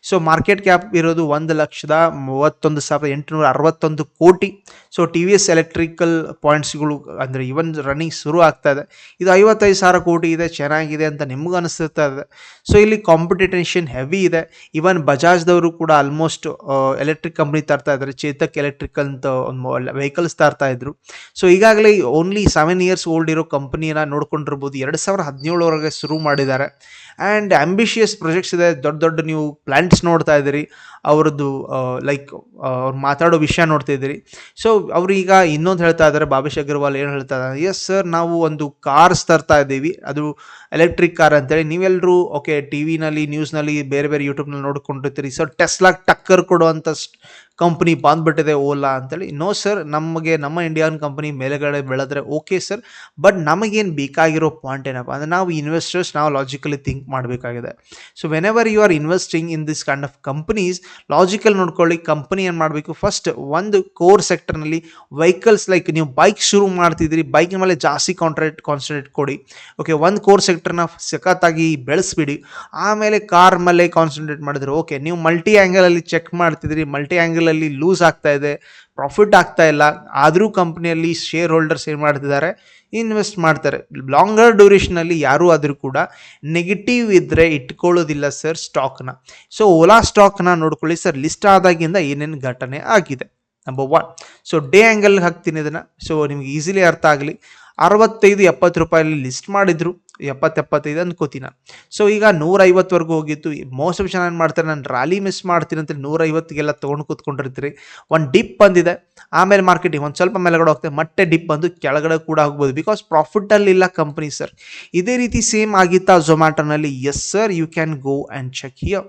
so market cap ಇರೋದು ಒಂದು ಲಕ್ಷದ ಮೂವತ್ತೊಂದು ಸಾವಿರದ ಎಂಟುನೂರ ಅರವತ್ತೊಂದು ಕೋಟಿ. So T V S electrical ಪಾಯಿಂಟ್ಸ್ಗಳು ಅಂದರೆ ಇವನ್ ರನ್ನಿಂಗ್ ಶುರು ಆಗ್ತಾ ಇದೆ. ಇದು ಐವತ್ತೈದು ಸಾವಿರ ಕೋಟಿ ಇದೆ, ಚೆನ್ನಾಗಿದೆ ಅಂತ ನಿಮ್ಗೆ ಅನಿಸ್ತಾ ಇದೆ. ಸೊ ಇಲ್ಲಿ ಕಾಂಪಿಟೇಷನ್ ಹೆವಿ ಇದೆ. ಇವನ್ ಬಜಾಜ್ದವರು ಕೂಡ ಆಲ್ಮೋಸ್ಟ್ ಎಲೆಕ್ಟ್ರಿಕ್ ಕಂಪ್ನಿ ತರ್ತಾ ಇದ್ದಾರೆ ಚೇತಕ್ ಎಲೆಕ್ಟ್ರಿಕಲ್ ಅಂತ ಒಂದು ವೆಹಿಕಲ್ಸ್ ತರ್ತಾ ಇದ್ರು. ಸೊ ಈಗಾಗಲೇ ಓನ್ಲಿ ಸೆವೆನ್ ಇಯರ್ಸ್ ಓಲ್ಡ್ ಇರೋ ಕಂಪನಿನ ನೋಡ್ಕೊಂಡಿರ್ಬೋದು. ಎರಡು ಸಾವಿರದ ಹದಿನೇಳುವರೆಗೆ ಶುರು ಮಾಡಿದ್ದಾರೆ. ಆ್ಯಂಡ್ ಆ್ಯಂಬಿಷಿಯಸ್ ಪ್ರೊಜೆಕ್ಟ್ಸ್ ಇದೆ. ದೊಡ್ಡ ದೊಡ್ಡ ನೀವು ಪ್ಲ್ಯಾಂಟ್ಸ್ ನೋಡ್ತಾ ಇದ್ದೀರಿ. ಅವ್ರದ್ದು ಲೈಕ್ ಅವ್ರು ಮಾತಾಡೋ ವಿಷಯ ನೋಡ್ತಾ ಇದ್ದೀರಿ. ಸೊ ಅವರು ಈಗ ಇನ್ನೊಂದು ಹೇಳ್ತಾ ಇದ್ದಾರೆ. ಬಾಬೇಶ್ ಅಗರ್ವಾಲ್ ಏನು ಹೇಳ್ತಾ ಇದ್ದಾರೆ? ಎಸ್ ಸರ್ ನಾವು ಒಂದು ಕಾರ್ಸ್ ತರ್ತಾ ಇದ್ದೀವಿ. ಅದು ಎಲೆಕ್ಟ್ರಿಕ್ ಕಾರ್ ಅಂತೇಳಿ. ನೀವೆಲ್ಲರೂ ಓಕೆ ಟಿ ವಿನಲ್ಲಿ ನ್ಯೂಸ್ನಲ್ಲಿ ಬೇರೆ ಬೇರೆ ಯೂಟ್ಯೂಬ್ನಲ್ಲಿ ನೋಡ್ಕೊಂಡಿರ್ತೀರಿ. ಸರ್ ಟೆಸ್ಲಾಗ್ ಟಕ್ಕರ್ ಕೊಡುವಂಥ ಕಂಪ್ನಿ ಬಂದ್ಬಿಟ್ಟಿದೆ ಓಲಾ ಅಂತೇಳಿ ನೋ ಸರ್ ನಮಗೆ ನಮ್ಮ ಇಂಡಿಯನ್ ಕಂಪ್ನಿ ಮೇಲೆಗಡೆ ಬೆಳೆದ್ರೆ ಓಕೆ ಸರ್ ಬಟ್ ನಮಗೇನು ಬೇಕಾಗಿರೋ ಪಾಯಿಂಟ್ ಏನಪ್ಪ ಅಂದರೆ, ನಾವು ಇನ್ವೆಸ್ಟರ್ಸ್ ನಾವು ಲಾಜಿಕಲಿ ಥಿಂಕ್ ಮಾಡಬೇಕಾಗಿದೆ. So whenever you are investing in this kind of companies logical ನೋಡ್ಕೊಳ್ಳಿ ಕಂಪ್ನಿ ಏನು ಮಾಡಬೇಕು? ಫಸ್ಟ್ ಒಂದು ಕೋರ್ ಸೆಕ್ಟರ್ನಲ್ಲಿ ವೆಹಿಕಲ್ಸ್ ಲೈಕ್ ನೀವು ಬೈಕ್ ಶುರು ಮಾಡ್ತಿದ್ರಿ ಬೈಕ್ ಮೇಲೆ ಜಾಸ್ತಿ ಕಾಂಟ್ರೇಟ್ ಕಾನ್ಸಂಟ್ರೇಟ್ ಕೊಡಿ. ಓಕೆ ಒಂದು ಕೋರ್ ಸೆಕ್ಟರ್ನ ಸಖತ್ತಾಗಿ ಬೆಳೆಸ್ಬಿಡಿ. ಆಮೇಲೆ ಕಾರ್ ಮೇಲೆ ಕಾನ್ಸಂಟ್ರೇಟ್ ಮಾಡಿದ್ರೆ ಓಕೆ ನೀವು ಮಲ್ಟಿ ಆ್ಯಂಗಲಲ್ಲಿ ಚೆಕ್ ಮಾಡ್ತಿದ್ರಿ ಮಲ್ಟಿ ಆ್ಯಂಗಲಲ್ಲಿ ಲೂಸ್ ಆಗ್ತಾ ಇದೆ, ಪ್ರಾಫಿಟ್ ಆಗ್ತಾ ಇಲ್ಲ. ಆದರೂ ಕಂಪ್ನಿಯಲ್ಲಿ ಶೇರ್ ಹೋಲ್ಡರ್ಸ್ ಏನು ಮಾಡ್ತಿದ್ದಾರೆ? ಇನ್ವೆಸ್ಟ್ ಮಾಡ್ತಾರೆ. ಲಾಂಗರ್ ಡ್ಯೂರೇಷನಲ್ಲಿ ಯಾರೂ ಆದರೂ ಕೂಡ ನೆಗೆಟಿವ್ ಇದ್ದರೆ ಇಟ್ಕೊಳ್ಳೋದಿಲ್ಲ ಸರ್ ಸ್ಟಾಕ್ನ ಸೊ ಓಲಾ ಸ್ಟಾಕ್ನ ನೋಡ್ಕೊಳ್ಳಿ ಸರ್ ಲಿಸ್ಟ್ ಆದಾಗಿಂದ ಏನೇನು ಘಟನೆ ಆಗಿದೆ? Number one so the angle ಹಾಕ್ತೀನಿ ಇದನ್ನು. ಸೊ ನಿಮ್ಗೆ ಈಸಿಲಿ ಅರ್ಥ ಆಗಲಿ. ಅರವತ್ತೈದು, ಎಪ್ಪತ್ತು ರೂಪಾಯಲ್ಲಿ ಲಿಸ್ಟ್ ಮಾಡಿದ್ರು. ಎಪ್ಪತ್ತೆಪ್ಪತ್ತೈದು ಅನ್ಕೋತೀನಿ. ಸೊ ಈಗ ನೂರೈವತ್ತುವರೆಗೂ ಹೋಗಿತ್ತು ಮೋಸ್ಟ್ ಆಫ್ ಜನ ಏನು ಮಾಡ್ತಾರೆ? ನಾನು ರ್ಯಾಲಿ ಮಿಸ್ ಮಾಡ್ತೀನಿ ಅಂತ ನೂರೈವತ್ತಿಗೆಲ್ಲ ತೊಗೊಂಡು ಕೂತ್ಕೊಂಡಿರ್ತೀರಿ. ಒಂದು ಡಿಪ್ ಬಂದಿದೆ. ಆಮೇಲೆ ಮಾರ್ಕೆಟಿಂಗ್ ಒಂದು ಸ್ವಲ್ಪ ಮೇಲೆಗಡೆ ಹೋಗ್ತದೆ. ಮತ್ತೆ ಡಿಪ್ ಬಂದು ಕೆಳಗಡೆ ಕೂಡ ಹೋಗ್ಬೋದು ಬಿಕಾಸ್ ಪ್ರಾಫಿಟಲ್ಲಿ ಇಲ್ಲ ಕಂಪ್ನಿ ಸರ್ ಇದೇ ರೀತಿ ಸೇಮ್ ಆಗಿತ್ತಾ ಝೊಮ್ಯಾಟೋನಲ್ಲಿ yes sir you can go and check here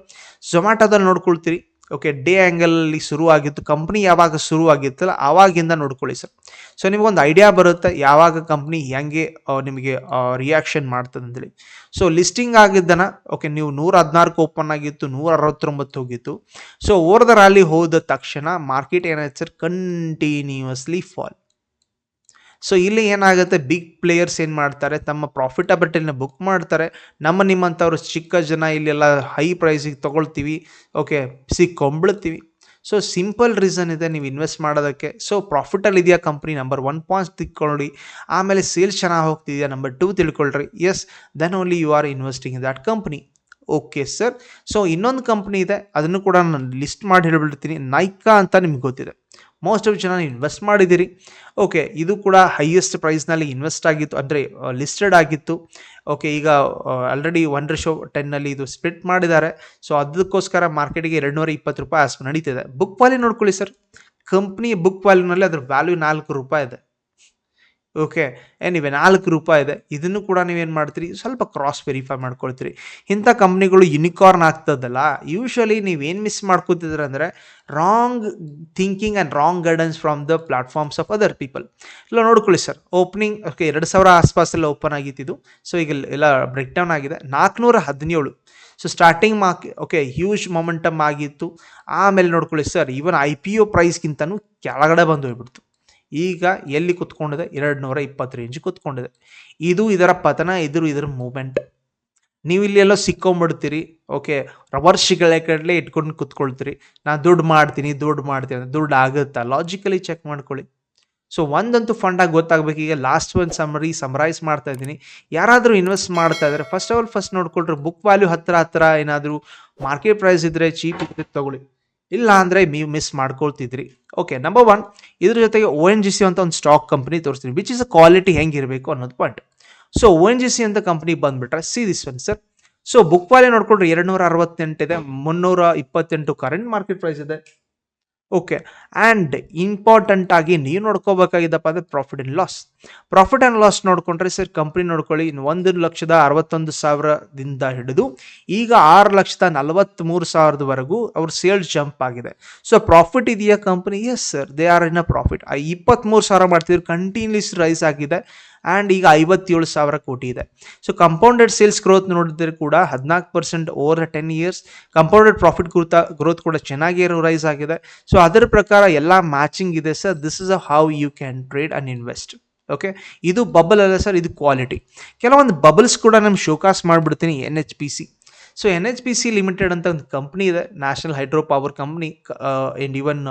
ಝೊಮ್ಯಾಟೋದಲ್ಲಿ ನೋಡ್ಕೊಳ್ತೀರಿ. ಓಕೆ ಡೇ ಆ್ಯಂಗಲಲ್ಲಿ ಶುರು ಆಗಿತ್ತು ಕಂಪ್ನಿ ಯಾವಾಗ ಶುರು ಆಗಿತ್ತಲ್ಲ ಆವಾಗಿಂದ ನೋಡ್ಕೊಳ್ಳಿ ಸರ್. ಸೊ ನಿಮಗೊಂದು ಐಡಿಯಾ ಬರುತ್ತೆ, ಯಾವಾಗ ಕಂಪ್ನಿ ಹೆಂಗೆ ನಿಮಗೆ ರಿಯಾಕ್ಷನ್ ಮಾಡ್ತದೆ ಅಂತೇಳಿ. ಸೊ ಲಿಸ್ಟಿಂಗ್ ಆಗಿದ್ದನ ಓಕೆ ನೀವು ನೂರ ಹದಿನಾಲ್ಕು ಓಪನ್ ಆಗಿತ್ತು ನೂರ ಅರವತ್ತೊಂಬತ್ತು ಹೋಗಿತ್ತು. ಸೊ ಓವರ್ ದ ರ್ಯಾಲಿ ಹೋದ ತಕ್ಷಣ ಮಾರ್ಕೆಟ್ ಏನಾಯ್ತು ಸರ್? ಕಂಟಿನ್ಯೂಸ್ಲಿ ಫಾಲ್ ಸೊ ಇಲ್ಲಿ ಏನಾಗುತ್ತೆ? ಬಿಗ್ ಪ್ಲೇಯರ್ಸ್ ಏನು ಮಾಡ್ತಾರೆ? ತಮ್ಮ ಪ್ರಾಫಿಟಬಿಲಿಟಿನ ಬುಕ್ ಮಾಡ್ತಾರೆ. ನಮ್ಮ ನಿಮ್ಮಂಥವ್ರು ಚಿಕ್ಕ ಜನ ಇಲ್ಲೆಲ್ಲ ಹೈ ಪ್ರೈಸಿಗೆ ತೊಗೊಳ್ತೀವಿ. ಓಕೆ ಸಿಕ್ಕೊಂಬಿಡ್ತೀವಿ ಸೊ ಸಿಂಪಲ್ ರೀಸನ್ ಇದೆ ನೀವು ಇನ್ವೆಸ್ಟ್ ಮಾಡೋದಕ್ಕೆ. ಸೊ ಪ್ರಾಫಿಟಲ್ಲಿ ಇದೆಯಾ ಕಂಪ್ನಿ ನಂಬರ್ ಒನ್ ಪಾಯಿಂಟ್ ತಿಕ್ಕೊಳ್ಳಿ ಆಮೇಲೆ ಸೇಲ್ಸ್ ಚೆನ್ನಾಗಿ ಹೋಗ್ತಿದೆಯಾ? Number two ತಿಳ್ಕೊಳ್ರಿ. Yes then only you are investing in that company okay sir so ಇನ್ನೊಂದು ಕಂಪ್ನಿ ಇದೆ. ಅದನ್ನು ಕೂಡ ನಾನು ಲಿಸ್ಟ್ ಮಾಡಿ ಹೇಳ್ಬಿಡ್ತೀನಿ ನೈಕಾ ಅಂತ ನಿಮ್ಗೆ ಗೊತ್ತಿದೆ. ಮೋಸ್ಟ್ ಆಫ್ ಜನ ಇನ್ವೆಸ್ಟ್ ಮಾಡಿದ್ದೀರಿ. ಓಕೆ ಇದು ಕೂಡ ಹೈಯೆಸ್ಟ್ ಪ್ರೈಸ್ನಲ್ಲಿ ಇನ್ವೆಸ್ಟ್ ಆಗಿತ್ತು, ಅಂದರೆ ಲಿಸ್ಟೆಡ್ ಆಗಿತ್ತು. ಓಕೆ ಈಗ ಆಲ್ರೆಡಿ ಒನ್ ರೇಷೋ ಟೆನ್ನಲ್ಲಿ ಇದು ಸ್ಪ್ಲಿಟ್ ಮಾಡಿದ್ದಾರೆ. ಸೊ ಅದಕ್ಕೋಸ್ಕರ ಮಾರ್ಕೆಟಿಗೆ ಎರಡು ನೂರ ಇಪ್ಪತ್ತು ರೂಪಾಯಿ ಅಷ್ಟು ನಡೀತಿದೆ. ಬುಕ್ ವ್ಯಾಲ್ಯೂ ನೋಡ್ಕೊಳ್ಳಿ ಸರ್. ಕಂಪ್ನಿ ಬುಕ್ ವ್ಯಾಲ್ಯೂನಲ್ಲಿ ಅದ್ರ ವ್ಯಾಲ್ಯೂ ನಾಲ್ಕು ರೂಪಾಯಿ ಇದೆ. ಓಕೆ ಏನಿವೆ ನಾಲ್ಕು ರೂಪಾಯಿ ಇದೆ. ಇದನ್ನು ಕೂಡ ನೀವೇನು ಮಾಡ್ತೀರಿ? ಸ್ವಲ್ಪ ಕ್ರಾಸ್ ವೆರಿಫೈ ಮಾಡ್ಕೊಳ್ತೀರಿ. ಇಂಥ ಕಂಪ್ನಿಗಳು ಯುನಿಕಾರ್ನ್ ಆಗ್ತದಲ್ಲ ಯೂಶ್ವಲಿ ನೀವೇನು ಮಿಸ್ ಮಾಡ್ಕೋತಿದ್ರೆ ಅಂದರೆ wrong thinking and wrong guidance from the platforms of other people ಇಲ್ಲ, ನೋಡ್ಕೊಳ್ಳಿ ಸರ್ ಓಪನಿಂಗ್ ಓಕೆ ಎರಡು ಸಾವಿರ ಆಸ್ಪಾಸೆಲ್ಲ ಓಪನ್ ಆಗಿತ್ತಿದ್ದು ಸೊ ಈಗ ಎಲ್ಲ ಬ್ರೇಕ್ ಡೌನ್ ಆಗಿದೆ. ನಾಲ್ಕುನೂರ ಹದಿನೇಳು. So starting mark okay huge momentum ಆಗಿತ್ತು. ಆಮೇಲೆ ನೋಡ್ಕೊಳ್ಳಿ sir even I P O ಪ್ರೈಸ್ಗಿಂತನೂ ಕೆಳಗಡೆ ಬಂದು ಹೋಗ್ಬಿಡ್ತು. ಈಗ ಎಲ್ಲಿ ಕುತ್ಕೊಂಡಿದೆ? ಎರಡು ನೂರ ಇಪ್ಪತ್ತು ರೇಂಜ್ ಕುತ್ಕೊಂಡಿದೆ. ಇದು ಇದರ ಪತನ, ಇದ್ರ ಇದರ ಮೂಮೆಂಟ್ ನೀವು ಇಲ್ಲಿ ಎಲ್ಲೋ ಸಿಕ್ಕೊಂಬಿಡ್ತೀರಿ ಓಕೆ ವರ್ಷಗಳ ಕಡಲೆ ಇಟ್ಕೊಂಡು ಕುತ್ಕೊಳ್ತೀರಿ. ನಾನು ದುಡ್ಡು ಮಾಡ್ತೀನಿ ದುಡ್ಡು ಮಾಡ್ತೀನಿ ದುಡ್ಡು ಆಗುತ್ತಾ? ಲಾಜಿಕಲಿ ಚೆಕ್ ಮಾಡ್ಕೊಳ್ಳಿ. ಸೊ ಒಂದಂತೂ ಫಂಡಾಗಿ ಗೊತ್ತಾಗಬೇಕು. ಈಗ ಲಾಸ್ಟ್ ಒಂದು ಸಮರಿ ಸಮರೈಸ್ ಮಾಡ್ತಾ ಇದ್ದೀನಿ. ಯಾರಾದರೂ ಇನ್ವೆಸ್ಟ್ ಮಾಡ್ತಾ ಇದ್ದಾರೆ ಫಸ್ಟ್ ಆಫ್ ಆಲ್ ಫಸ್ಟ್ ನೋಡ್ಕೊಳ್ರಿ. ಬುಕ್ ವ್ಯಾಲ್ಯೂ ಹತ್ತಿರ ಹತ್ತಿರ ಏನಾದರೂ ಮಾರ್ಕೆಟ್ ಪ್ರೈಸ್ ಇದ್ದರೆ ಚೀಪ್ ಇದ್ದರೆ ತಗೊಳ್ಳಿ. ಇಲ್ಲ ಅಂದರೆ ನೀವು ಮಿಸ್ ಮಾಡ್ಕೊಳ್ತಿದ್ರಿ. ಓಕೆ ನಂಬರ್ ಒನ್ ಇದ್ರ ಜೊತೆಗೆ ಒ ಎನ್ ಜಿ ಸಿ ಅಂತ ಒಂದು ಸ್ಟಾಕ್ ಕಂಪ್ನಿ ತೋರಿಸ್ತೀನಿ ವಿಚ್ ಇಸ್ ಅ ಕ್ವಾಲಿಟಿ ಹೆಂಗಿರಬೇಕು ಅನ್ನೋದು point so O N G C ಅಂತ ಕಂಪ್ನಿ ಬಂದ್ಬಿಟ್ರೆ see this one sir so book value ನೋಡ್ಕೊಂಡ್ರೆ ಎರಡು ನೂರ ಅರವತ್ತೆಂಟಿದೆ ಮುನ್ನೂರ ಇಪ್ಪತ್ತೆಂಟು ಕರೆಂಟ್ ಮಾರ್ಕೆಟ್ ಪ್ರೈಸ್ ಇದೆ. ಓಕೆ ಆ್ಯಂಡ್ ಇಂಪಾರ್ಟೆಂಟ್ ಆಗಿ ನೀವು ನೋಡ್ಕೋಬೇಕಾಗಿದ್ದಪ್ಪ ಅಂದರೆ profit and loss profit and loss ನೋಡ್ಕೊಂಡ್ರೆ ಸರ್ ಕಂಪ್ನಿ ನೋಡ್ಕೊಳ್ಳಿ, ಇನ್ನು ಒಂದು ಲಕ್ಷದ ಅರವತ್ತೊಂದು ಸಾವಿರದಿಂದ ಹಿಡಿದು, ಈಗ ಆರು ಲಕ್ಷದ ನಲವತ್ತ್ಮೂರು ಸಾವಿರದವರೆಗೂ ಅವ್ರ ಸೇಲ್ಸ್ ಜಂಪ್ ಆಗಿದೆ. ಸೊ ಪ್ರಾಫಿಟ್ ಇದೆಯಾ company yes sir they are in a profit ಇಪ್ಪತ್ತ್ಮೂರು ಸಾವಿರ ಮಾಡ್ತಿದ್ರು ಕಂಟಿನ್ಯೂಸ್ ರೈಸ್ ಆಗಿದೆ ಆ್ಯಂಡ್ ಈಗ ಐವತ್ತೇಳು ಸಾವಿರ ಕೋಟಿ ಇದೆ. ಸೊ ಕಂಪೌಂಡೆಡ್ ಸೇಲ್ಸ್ ಗ್ರೋತ್ ನೋಡಿದ್ರೆ ಕೂಡ ಹದಿನಾಲ್ಕು percent over ten years compounded profit growth growth ಕೂಡ ಚೆನ್ನಾಗಿ ರೈಸ್ ಆಗಿದೆ. ಸೊ ಅದರ ಪ್ರಕಾರ ಎಲ್ಲ ಮ್ಯಾಚಿಂಗ್ ಇದೆ sir this is a how you can trade and invest okay ಇದು ಬಬಲ್ ಅಲ್ಲ ಸರ್ ಇದು ಕ್ವಾಲಿಟಿ ಕೆಲವೊಂದು ಬಬಲ್ಸ್ ಕೂಡ ನಮ್ಮ ಶೋಕಾಸ್ ಮಾಡಿಬಿಡ್ತೀನಿ N H P C so N H P C limited ಅಂತ ಒಂದು ಕಂಪ್ನಿ ಇದೆ. National hydro power company and even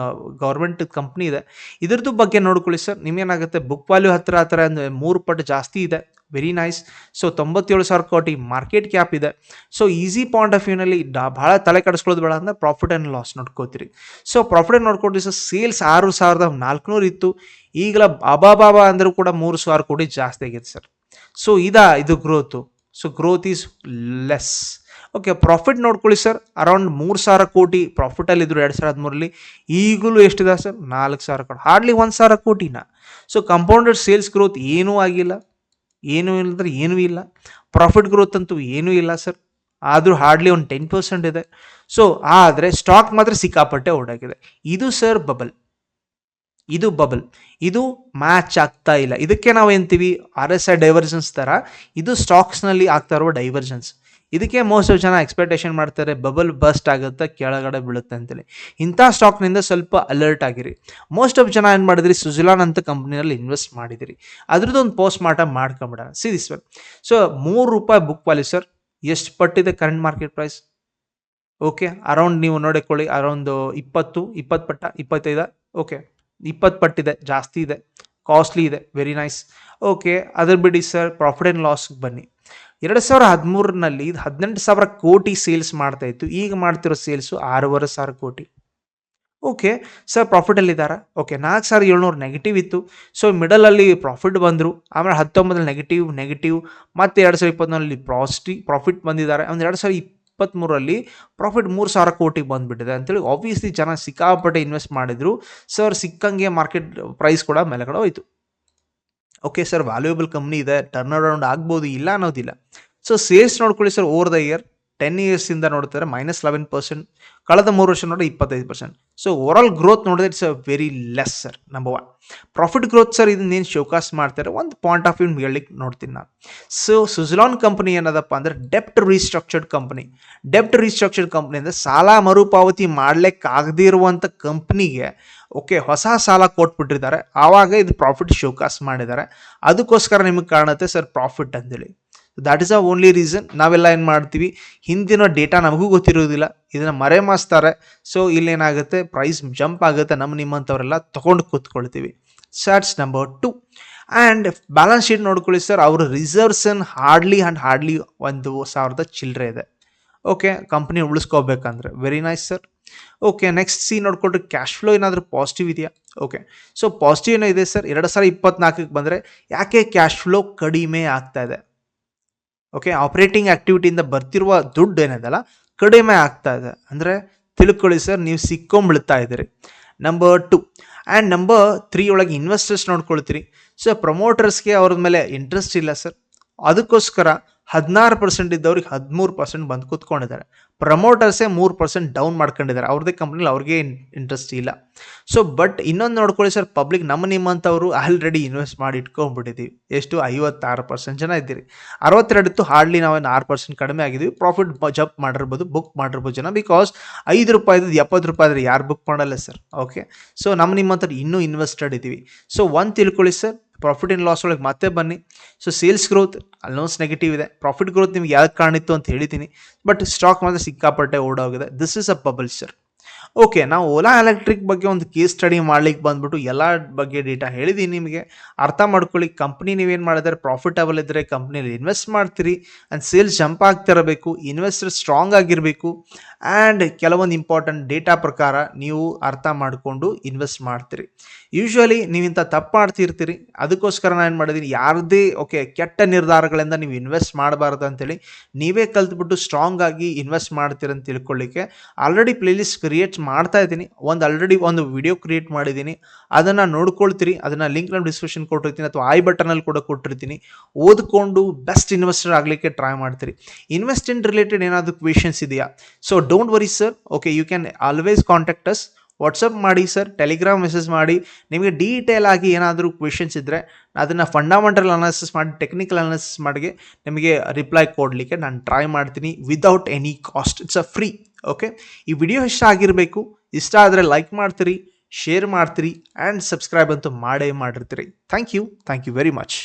government company ಇದೆ. ಇದ್ರದ್ದು ಬಗ್ಗೆ ನೋಡ್ಕೊಳ್ಳಿ ಸರ್. ನಿಮ್ಗೇನಾಗುತ್ತೆ? ಬುಕ್ ವ್ಯಾಲ್ಯೂ ಹತ್ತಿರ ಹತ್ತಿರ ಅಂದರೆ ಮೂರು ಪಟ್ಟು ಜಾಸ್ತಿ ಇದೆ. ವೆರಿ ನೈಸ್ ಸೊ ತೊಂಬತ್ತೇಳು ಸಾವಿರ ಕೋಟಿ ಮಾರ್ಕೆಟ್ ಕ್ಯಾಪ್ ಇದೆ. ಸೊ ಈಸಿ ಪಾಯಿಂಟ್ ಆಫ್ ವ್ಯೂನಲ್ಲಿ ಭಾಳ ತಲೆ ಕಡಿಸ್ಕೊಳ್ಳೋದು ಬೇಡ ಅಂದರೆ ಪ್ರಾಫಿಟ್ ಆ್ಯಂಡ್ ಲಾಸ್ ನೋಡ್ಕೋತೀರಿ. ಸೊ ಪ್ರಾಫಿಟ್ ನೋಡ್ಕೊಂಡ್ರಿ ಸರ್. ಸೇಲ್ಸ್ ಆರು ಸಾವಿರದ ನಾಲ್ಕುನೂರು ಇತ್ತು. ಈಗಲ ಅಬಾಬಾಬಾ ಅಂದರೂ ಕೂಡ ಮೂರು ಸಾವಿರ ಕೋಟಿ ಜಾಸ್ತಿ ಆಗಿದೆ ಸರ್. ಸೊ ಇದಾ ಇದು growth so growth is less okay profit ನೋಡ್ಕೊಳ್ಳಿ ಸರ್ ಅರೌಂಡ್ ಮೂರು ಸಾವಿರ ಕೋಟಿ ಪ್ರಾಫಿಟಲ್ಲಿ ಇದ್ರು ಎರಡು ಸಾವಿರದ ಹದಿಮೂರಲ್ಲಿ. ಈಗಲೂ ಎಷ್ಟಿದೆ ಸರ್ ನಾಲ್ಕು ಸಾವಿರ ಕೋಟಿ. ಹಾರ್ಡ್ಲಿ ಒಂದು ಸಾವಿರ ಕೋಟಿನ? ಸೊ ಕಂಪೌಂಡೆಡ್ ಸೇಲ್ಸ್ ಗ್ರೋತ್ ಏನೂ ಆಗಿಲ್ಲ. ಏನೂ ಇಲ್ಲದ್ರೆ ಏನೂ ಇಲ್ಲ. ಪ್ರಾಫಿಟ್ ಗ್ರೋತ್ ಅಂತೂ ಏನೂ ಇಲ್ಲ ಸರ್ ಆದರೂ ಹಾರ್ಡ್ಲಿ ಒಂದು ಟೆನ್ ಪರ್ಸೆಂಟ್ ಇದೆ. ಸೊ ಆದರೆ ಸ್ಟಾಕ್ ಮಾತ್ರ ಸಿಕ್ಕಾಪಟ್ಟೆ ಓಡಾಗಿದೆ. ಇದು ಸರ್ ಬಬಲ್ ಇದು ಬಬಲ್ ಇದು ಮ್ಯಾಚ್ ಆಗ್ತಾ ಇಲ್ಲ. ಇದಕ್ಕೆ ನಾವು ಎಂತೀವಿ ಆರ್ ಎಸ್ ಐ ಡೈವರ್ಜೆನ್ಸ್ ಥರ ಇದು ಸ್ಟಾಕ್ಸ್ನಲ್ಲಿ ಆಗ್ತಾ ಇರುವ ಡೈವರ್ಜನ್ಸ್ ಇದಕ್ಕೆ ಮೋಸ್ಟ್ ಆಫ್ ಜನ ಎಕ್ಸ್ಪೆಕ್ಟೇಷನ್ ಮಾಡ್ತಾರೆ ಬಬಲ್ ಬಸ್ಟ್ ಆಗುತ್ತೆ ಕೆಳಗಡೆ ಬೀಳುತ್ತೆ ಅಂತೇಳಿ. ಇಂಥ ಸ್ಟಾಕ್ನಿಂದ ಸ್ವಲ್ಪ ಅಲರ್ಟ್ ಆಗಿರಿ. ಮೋಸ್ಟ್ ಆಫ್ ಜನ ಏನು ಮಾಡಿದ್ರಿ ಸುಜಲಾನ್ ಅಂತ ಕಂಪ್ನಿನಲ್ಲಿ ಇನ್ವೆಸ್ಟ್ ಮಾಡಿದಿರಿ. ಅದ್ರದ್ದು ಒಂದು ಪೋಸ್ಟ್ ಮಾರ್ಟಮ್ ಮಾಡ್ಕೊಂಬಿಡೋಣ. ಸಿ ದಿಸ್ ವೆಲ್ ಸೊ ಮೂರು ರೂಪಾಯಿ ಬುಕ್ ವ್ಯಾಲ್ಯೂ ಸರ್ ಎಷ್ಟು ಪಟ್ಟಿದೆ current market price okay around ನೀವು ನೋಡಿಕೊಳ್ಳಿ ಅರೌಂಡ್ ಇಪ್ಪತ್ತು ಇಪ್ಪತ್ತು ಪಟ್ಟ, ಇಪ್ಪತ್ತೈದ. ಓಕೆ ಇಪ್ಪತ್ತು ಪಟ್ಟಿದೆ, ಜಾಸ್ತಿ ಇದೆ ಕಾಸ್ಟ್ಲಿ ಇದೆ ವೆರಿ ನೈಸ್ ಓಕೆ ಅದ್ರ ಬಿಡಿ ಸರ್ ಪ್ರಾಫಿಟ್ ಆ್ಯಂಡ್ ಲಾಸ್ಗೆ ಬನ್ನಿ. ಎರಡು ಸಾವಿರ ಹದಿಮೂರನಲ್ಲಿ ಇದು ಹದಿನೆಂಟು ಸಾವಿರ ಕೋಟಿ ಸೇಲ್ಸ್ ಮಾಡ್ತಾ ಇತ್ತು. ಈಗ ಮಾಡ್ತಿರೋ ಸೇಲ್ಸು ಆರೂವರೆ ಸಾವಿರ ಕೋಟಿ. ಓಕೆ ಸರ್ ಪ್ರಾಫಿಟಲ್ಲಿದ್ದಾರೆ ಓಕೆ ನಾಲ್ಕು ಸಾವಿರದ ಏಳ್ನೂರು ನೆಗೆಟಿವ್ ಇತ್ತು. ಸೊ ಮಿಡಲಲ್ಲಿ ಪ್ರಾಫಿಟ್ ಬಂದರು. ಆಮೇಲೆ ಹತ್ತೊಂಬತ್ತರಲ್ಲಿ ನೆಗೆಟಿವ್ ನೆಗೆಟಿವ್ ಮತ್ತು ಎರಡು ಸಾವಿರದ ಇಪ್ಪತ್ತೊಂದರಲ್ಲಿ ಪ್ರಾಸ್ಟಿ ಪ್ರಾಫಿಟ್ ಬಂದಿದ್ದಾರೆ. ಒಂದು ಎರಡು ಸಾವಿರದ ಇಪ್ಪತ್ತ್ಮೂರಲ್ಲಿ ಪ್ರಾಫಿಟ್ ಮೂರು ಸಾವಿರ ಕೋಟಿಗೆ ಬಂದುಬಿಟ್ಟಿದೆ ಅಂತೇಳಿ ಆಬ್ವಿಯಸ್ಲಿ ಜನ ಸಿಕ್ಕಾಪಟ್ಟೆ ಇನ್ವೆಸ್ಟ್ ಮಾಡಿದರು. ಸರ್ ಸಿಕ್ಕಂಗೆ ಮಾರ್ಕೆಟ್ ಪ್ರೈಸ್ ಕೂಡ ಮೇಲೆಗಡೆ ಹೋಯಿತು. ಓಕೆ ಸರ್ ವ್ಯಾಲ್ಯೂಯಬಲ್ ಕಂಪ್ನಿ ಇದೆ. ಟರ್ನ್ ಅರೌಂಡ್ ಆಗ್ಬೋದು ಇಲ್ಲ ಅನ್ನೋದಿಲ್ಲ. ಸೊ ಸೇಲ್ಸ್ ನೋಡ್ಕೊಳ್ಳಿ sir over the year ten ಇಯರ್ಸಿಂದ ನೋಡ್ತಾರೆ ಮೈನಸ್ ಲೆವೆನ್ ಪರ್ಸೆಂಟ್ ಕಳೆದ ಮೂರು ವರ್ಷ ನೋಡಿದ್ರೆ ಇಪ್ಪತ್ತೈದು ಪರ್ಸೆಂಟ್ ಸೊ ಓವರಾಲ್ ಗ್ರೋತ್ ನೋಡಿದ್ರೆ it's a very less sir number one profit growth sir ಇದನ್ನೇನು ಶೋಕಾಸ್ ಮಾಡ್ತಾರೆ? ಒಂದು ಪಾಯಿಂಟ್ ಆಫ್ ವ್ಯೂ ಹೇಳಲಿಕ್ಕೆ ನೋಡ್ತೀನಿ ನಾನು. ಸೊ ಸುಜಲಾನ್ ಕಂಪ್ನಿ ಏನದಪ್ಪ ಅಂದರೆ ಡೆಪ್ಟ್ ರೀಸ್ಟ್ರಕ್ಚರ್ಡ್ ಕಂಪ್ನಿ ಡೆಪ್ಟ್ ರೀಸ್ಟ್ರಕ್ಚರ್ಡ್ ಕಂಪ್ನಿ ಅಂದರೆ ಸಾಲ ಮರುಪಾವತಿ ಮಾಡಲಿಕ್ಕಾಗದೇ ಇರುವಂಥ ಕಂಪ್ನಿಗೆ ಓಕೆ ಹೊಸ ಸಾಲ ಕೊಟ್ಬಿಟ್ಟಿದ್ದಾರೆ. ಆವಾಗ ಇದು ಪ್ರಾಫಿಟ್ ಶೋಕಾಸ್ ಮಾಡಿದ್ದಾರೆ. ಅದಕ್ಕೋಸ್ಕರ ನಿಮಗೆ ಕಾಣುತ್ತೆ ಸರ್ ಪ್ರಾಫಿಟ್ ಅಂತೇಳಿ. That is a only reason ನಾವೆಲ್ಲ ಏನು ಮಾಡ್ತೀವಿ? ಹಿಂದಿನ ಡೇಟಾ ನಮಗೂ ಗೊತ್ತಿರೋದಿಲ್ಲ. ಇದನ್ನು ಮರೆಮಾಚ್ತಾರೆ ಸೊ ಇಲ್ಲೇನಾಗುತ್ತೆ? ಪ್ರೈಸ್ ಜಂಪ್ ಆಗುತ್ತೆ ನಮ್ಮ ನಿಮ್ಮಂಥವರೆಲ್ಲ ತೊಗೊಂಡು ಕೂತ್ಕೊಳ್ತೀವಿ. That's number two and balance sheet ನೋಡ್ಕೊಳ್ಳಿ ಸರ್ ಅವ್ರ ರಿಸರ್ವ್ಸನ್ ಹಾರ್ಡ್ಲಿ ಆ್ಯಂಡ್ ಹಾರ್ಡ್ಲಿ ಒಂದು ಸಾವಿರದ ಚಿಲ್ಲರೆ ಇದೆ. Okay company ಉಳಿಸ್ಕೋಬೇಕಂದ್ರೆ. Very nice sir okay next see ನೋಡ್ಕೊಂಡ್ರೆ ಕ್ಯಾಶ್ ಫ್ಲೋ ಏನಾದರೂ ಪಾಸಿಟಿವ್ ಇದೆಯಾ? ಓಕೆ ಸೊ ಪಾಸಿಟಿವ್ ಏನೋ ಇದೆ ಸರ್ ಎರಡು ಸಾವಿರ ಇಪ್ಪತ್ನಾಲ್ಕಕ್ಕೆ ಬಂದರೆ ಯಾಕೆ ಕ್ಯಾಶ್ ಫ್ಲೋ ಕಡಿಮೆ ಆಗ್ತಾ ಇದೆ? ಓಕೆ ಆಪ್ರೇಟಿಂಗ್ ಆ್ಯಕ್ಟಿವಿಟಿಯಿಂದ ಬರ್ತಿರುವ ದುಡ್ಡು ಏನಿದೆಲ್ಲ ಕಡಿಮೆ ಆಗ್ತಾ ಇದೆ. ಅಂದರೆ ತಿಳ್ಕೊಳ್ಳಿ ಸರ್ ನೀವು ಸಿಕ್ಕೊಂಬಿಡ್ತಾ ಇದ್ದೀರಿ. Number two and number three ಒಳಗೆ ಇನ್ವೆಸ್ಟರ್ಸ್ ನೋಡ್ಕೊಳ್ತೀರಿ. ಸೊ ಪ್ರಮೋಟರ್ಸ್ಗೆ ಅವ್ರ ಮೇಲೆ ಇಂಟ್ರೆಸ್ಟ್ ಇಲ್ಲ ಸರ್ ಅದಕ್ಕೋಸ್ಕರ ಹದಿನಾರು ಪರ್ಸೆಂಟ್ ಇದ್ದವ್ರಿಗೆ ಹದಿಮೂರು ಪರ್ಸೆಂಟ್ ಬಂದು ಕೂತ್ಕೊಂಡಿದ್ದಾರೆ. ಪ್ರಮೋಟರ್ಸೇ ಮೂರು ಪರ್ಸೆಂಟ್ ಡೌನ್ ಮಾಡ್ಕೊಂಡಿದ್ದಾರೆ. ಅವ್ರದೇ ಕಂಪ್ನಿಲಿ ಅವ್ರಿಗೆ ಇಂಟ್ರೆಸ್ಟ್ ಇಲ್ಲ. ಸೊ ಬಟ್ ಇನ್ನೊಂದು ನೋಡ್ಕೊಳ್ಳಿ ಸರ್ ಪಬ್ಲಿಕ್ ನಮ್ಮ ನಿಮ್ಮಂಥವ್ರು ಆಲ್ರೆಡಿ ಇನ್ವೆಸ್ಟ್ ಮಾಡಿ ಇಟ್ಕೊಂಡ್ಬಿಟ್ಟಿದ್ದೀವಿ. ಎಷ್ಟು? ಐವತ್ತಾರು ಪರ್ಸೆಂಟ್ ಜನ ಇದ್ದೀರಿ. ಅರವತ್ತೆರಡಿತ್ತು ಹಾರ್ಡ್ಲಿ ನಾವೇನು ಆರು ಪರ್ಸೆಂಟ್ ಕಡಿಮೆ ಆಗಿದ್ದೀವಿ. ಪ್ರಾಫಿಟ್ ಜಂಪ್ ಮಾಡಿರ್ಬೋದು ಬುಕ್ ಮಾಡಿರ್ಬೋದು ಜನ. ಬಿಕಾಸ್ ಐದು ರೂಪಾಯಿದ್ದು ಎಪ್ಪತ್ತು ರೂಪಾಯಿ ಯಾರು ಬುಕ್ ಮಾಡಲ್ಲ ಸರ್ ಓಕೆ ಸೊ ನಮ್ಮ ನಿಮ್ಮಂಥವ್ರು ಇನ್ನೂ ಇನ್ವೆಸ್ಟೆಡ್ ಇದ್ದೀವಿ. ಸೊ ಒಂದು ತಿಳ್ಕೊಳ್ಳಿ ಸರ್ ಪ್ರಾಫಿಟ್ ಇನ್ ಲಾಸ್ ಒಳಗೆ ಮತ್ತೆ ಬನ್ನಿ. So sales growth almost negative ಇದೆ. ಪ್ರಾಫಿಟ್ ಗ್ರೋತ್ ನಿಮ್ಗೆ ಯಾವ್ದು ಕಾಣಿತ್ತು ಅಂತ ಹೇಳಿದ್ದೀನಿ ಬಟ್ ಸ್ಟಾಕ್ ಮಾತ್ರ ಸಿಕ್ಕಾಪಟ್ಟೆ ಓಡೋಗಿದೆ. This is a bubble sir okay ನಾವು ಓಲಾ ಎಲೆಕ್ಟ್ರಿಕ್ ಬಗ್ಗೆ ಒಂದು ಕೇಸ್ ಸ್ಟಡಿ ಮಾಡ್ಲಿಕ್ಕೆ ಬಂದ್ಬಿಟ್ಟು ಎಲ್ಲ ಬಗ್ಗೆ ಡೇಟಾ ಹೇಳಿದ್ದೀನಿ ನಿಮಗೆ. ಅರ್ಥ ಮಾಡ್ಕೊಳ್ಳಿ. ಕಂಪ್ನಿ ನೀವೇನು ಮಾಡಿದ್ರೆ? ಪ್ರಾಫಿಟಬಲ್ ಇದ್ದರೆ ಕಂಪ್ನಿಯಲ್ಲಿ ಇನ್ವೆಸ್ಟ್ ಮಾಡ್ತೀರಿ. ಆ್ಯಂಡ್ ಸೇಲ್ಸ್ ಜಂಪ್ ಆಗ್ತಿರಬೇಕು ಇನ್ವೆಸ್ಟರ್ ಸ್ಟ್ರಾಂಗ್ ಆಗಿರಬೇಕು. ಆ್ಯಂಡ್ ಕೆಲವೊಂದು ಇಂಪಾರ್ಟೆಂಟ್ ಡೇಟಾ ಪ್ರಕಾರ ನೀವು ಅರ್ಥ ಮಾಡಿಕೊಂಡು ಇನ್ವೆಸ್ಟ್ ಮಾಡ್ತೀರಿ. ಯೂಶ್ವಲಿ ನೀವಿಂಥ ತಪ್ಪು ಮಾಡ್ತಿರ್ತೀರಿ. ಅದಕ್ಕೋಸ್ಕರ ನಾನು ಏನು ಮಾಡಿದ್ದೀನಿ ಯಾರದೇ ಓಕೆ ಕೆಟ್ಟ ನಿರ್ಧಾರಗಳಿಂದ ನೀವು ಇನ್ವೆಸ್ಟ್ ಮಾಡಬಾರ್ದು ಅಂತೇಳಿ ನೀವೇ ಕಲ್ತ್ಬಿಟ್ಟು ಸ್ಟ್ರಾಂಗ್ ಆಗಿ ಇನ್ವೆಸ್ಟ್ ಮಾಡ್ತೀರ ಅಂತ ತಿಳ್ಕೊಳ್ಳಿಕ್ಕೆ ಆಲ್ರೆಡಿ ಪ್ಲೇಲಿಸ್ಟ್ ಕ್ರಿಯೇಟ್ ಮಾಡ್ತಾ ಇದ್ದೀನಿ. ಒಂದು ಆಲ್ರೆಡಿ ಒಂದು ವಿಡಿಯೋ ಕ್ರಿಯೇಟ್ ಮಾಡಿದ್ದೀನಿ. ಅದನ್ನು ನೋಡ್ಕೊಳ್ತೀರಿ. ಅದನ್ನು ಲಿಂಕ್ ನಾನು ಡಿಸ್ಕ್ರಿಪ್ಷನ್ ಕೊಟ್ಟಿರ್ತೀನಿ ಅಥವಾ ಐ ಬಟನಲ್ಲಿ ಕೂಡ ಕೊಟ್ಟಿರ್ತೀನಿ. ಓದ್ಕೊಂಡು ಬೆಸ್ಟ್ ಇನ್ವೆಸ್ಟರ್ ಆಗಲಿಕ್ಕೆ ಟ್ರೈ ಮಾಡ್ತೀರಿ. ಇನ್ವೆಸ್ಟಿಂಗ್ ರಿಲೇಟೆಡ್ ಏನಾದರೂ ಕ್ವೆಶನ್ಸ್ ಇದೆಯಾ? So don't worry sir okay you can always contact us WhatsApp ಮಾಡಿ ಸರ್ ಟೆಲಿಗ್ರಾಮ್ ಮೆಸೇಜ್ ಮಾಡಿ. ನಿಮಗೆ ಡೀಟೇಲ್ ಆಗಿ ಏನಾದರೂ ಕ್ವೆಶನ್ಸ್ ಇದ್ದರೆ ಅದನ್ನು ಫಂಡಮೆಂಟಲ್ ಅನಾಲಿಸಿಸ್ ಮಾಡಿ ಟೆಕ್ನಿಕಲ್ ಅನಾಲಿಸಿಸ್ ಮಾಡಿ ನಿಮಗೆ ರಿಪ್ಲೈ ಕೊಡಲಿಕ್ಕೆ ನಾನು ಟ್ರೈ ಮಾಡ್ತೀನಿ without any cost it's a free okay ಈ ವಿಡಿಯೋ ಇಷ್ಟ ಆಗಿರಬೇಕು. ಇಷ್ಟ ಆದರೆ ಲೈಕ್ ಮಾಡ್ತೀರಿ ಶೇರ್ ಮಾಡ್ತೀರಿ ಆ್ಯಂಡ್ ಸಬ್ಸ್ಕ್ರೈಬ್ ಅಂತೂ ಮಾಡೇ ಮಾಡಿರ್ತೀರಿ. Thank you thank you very much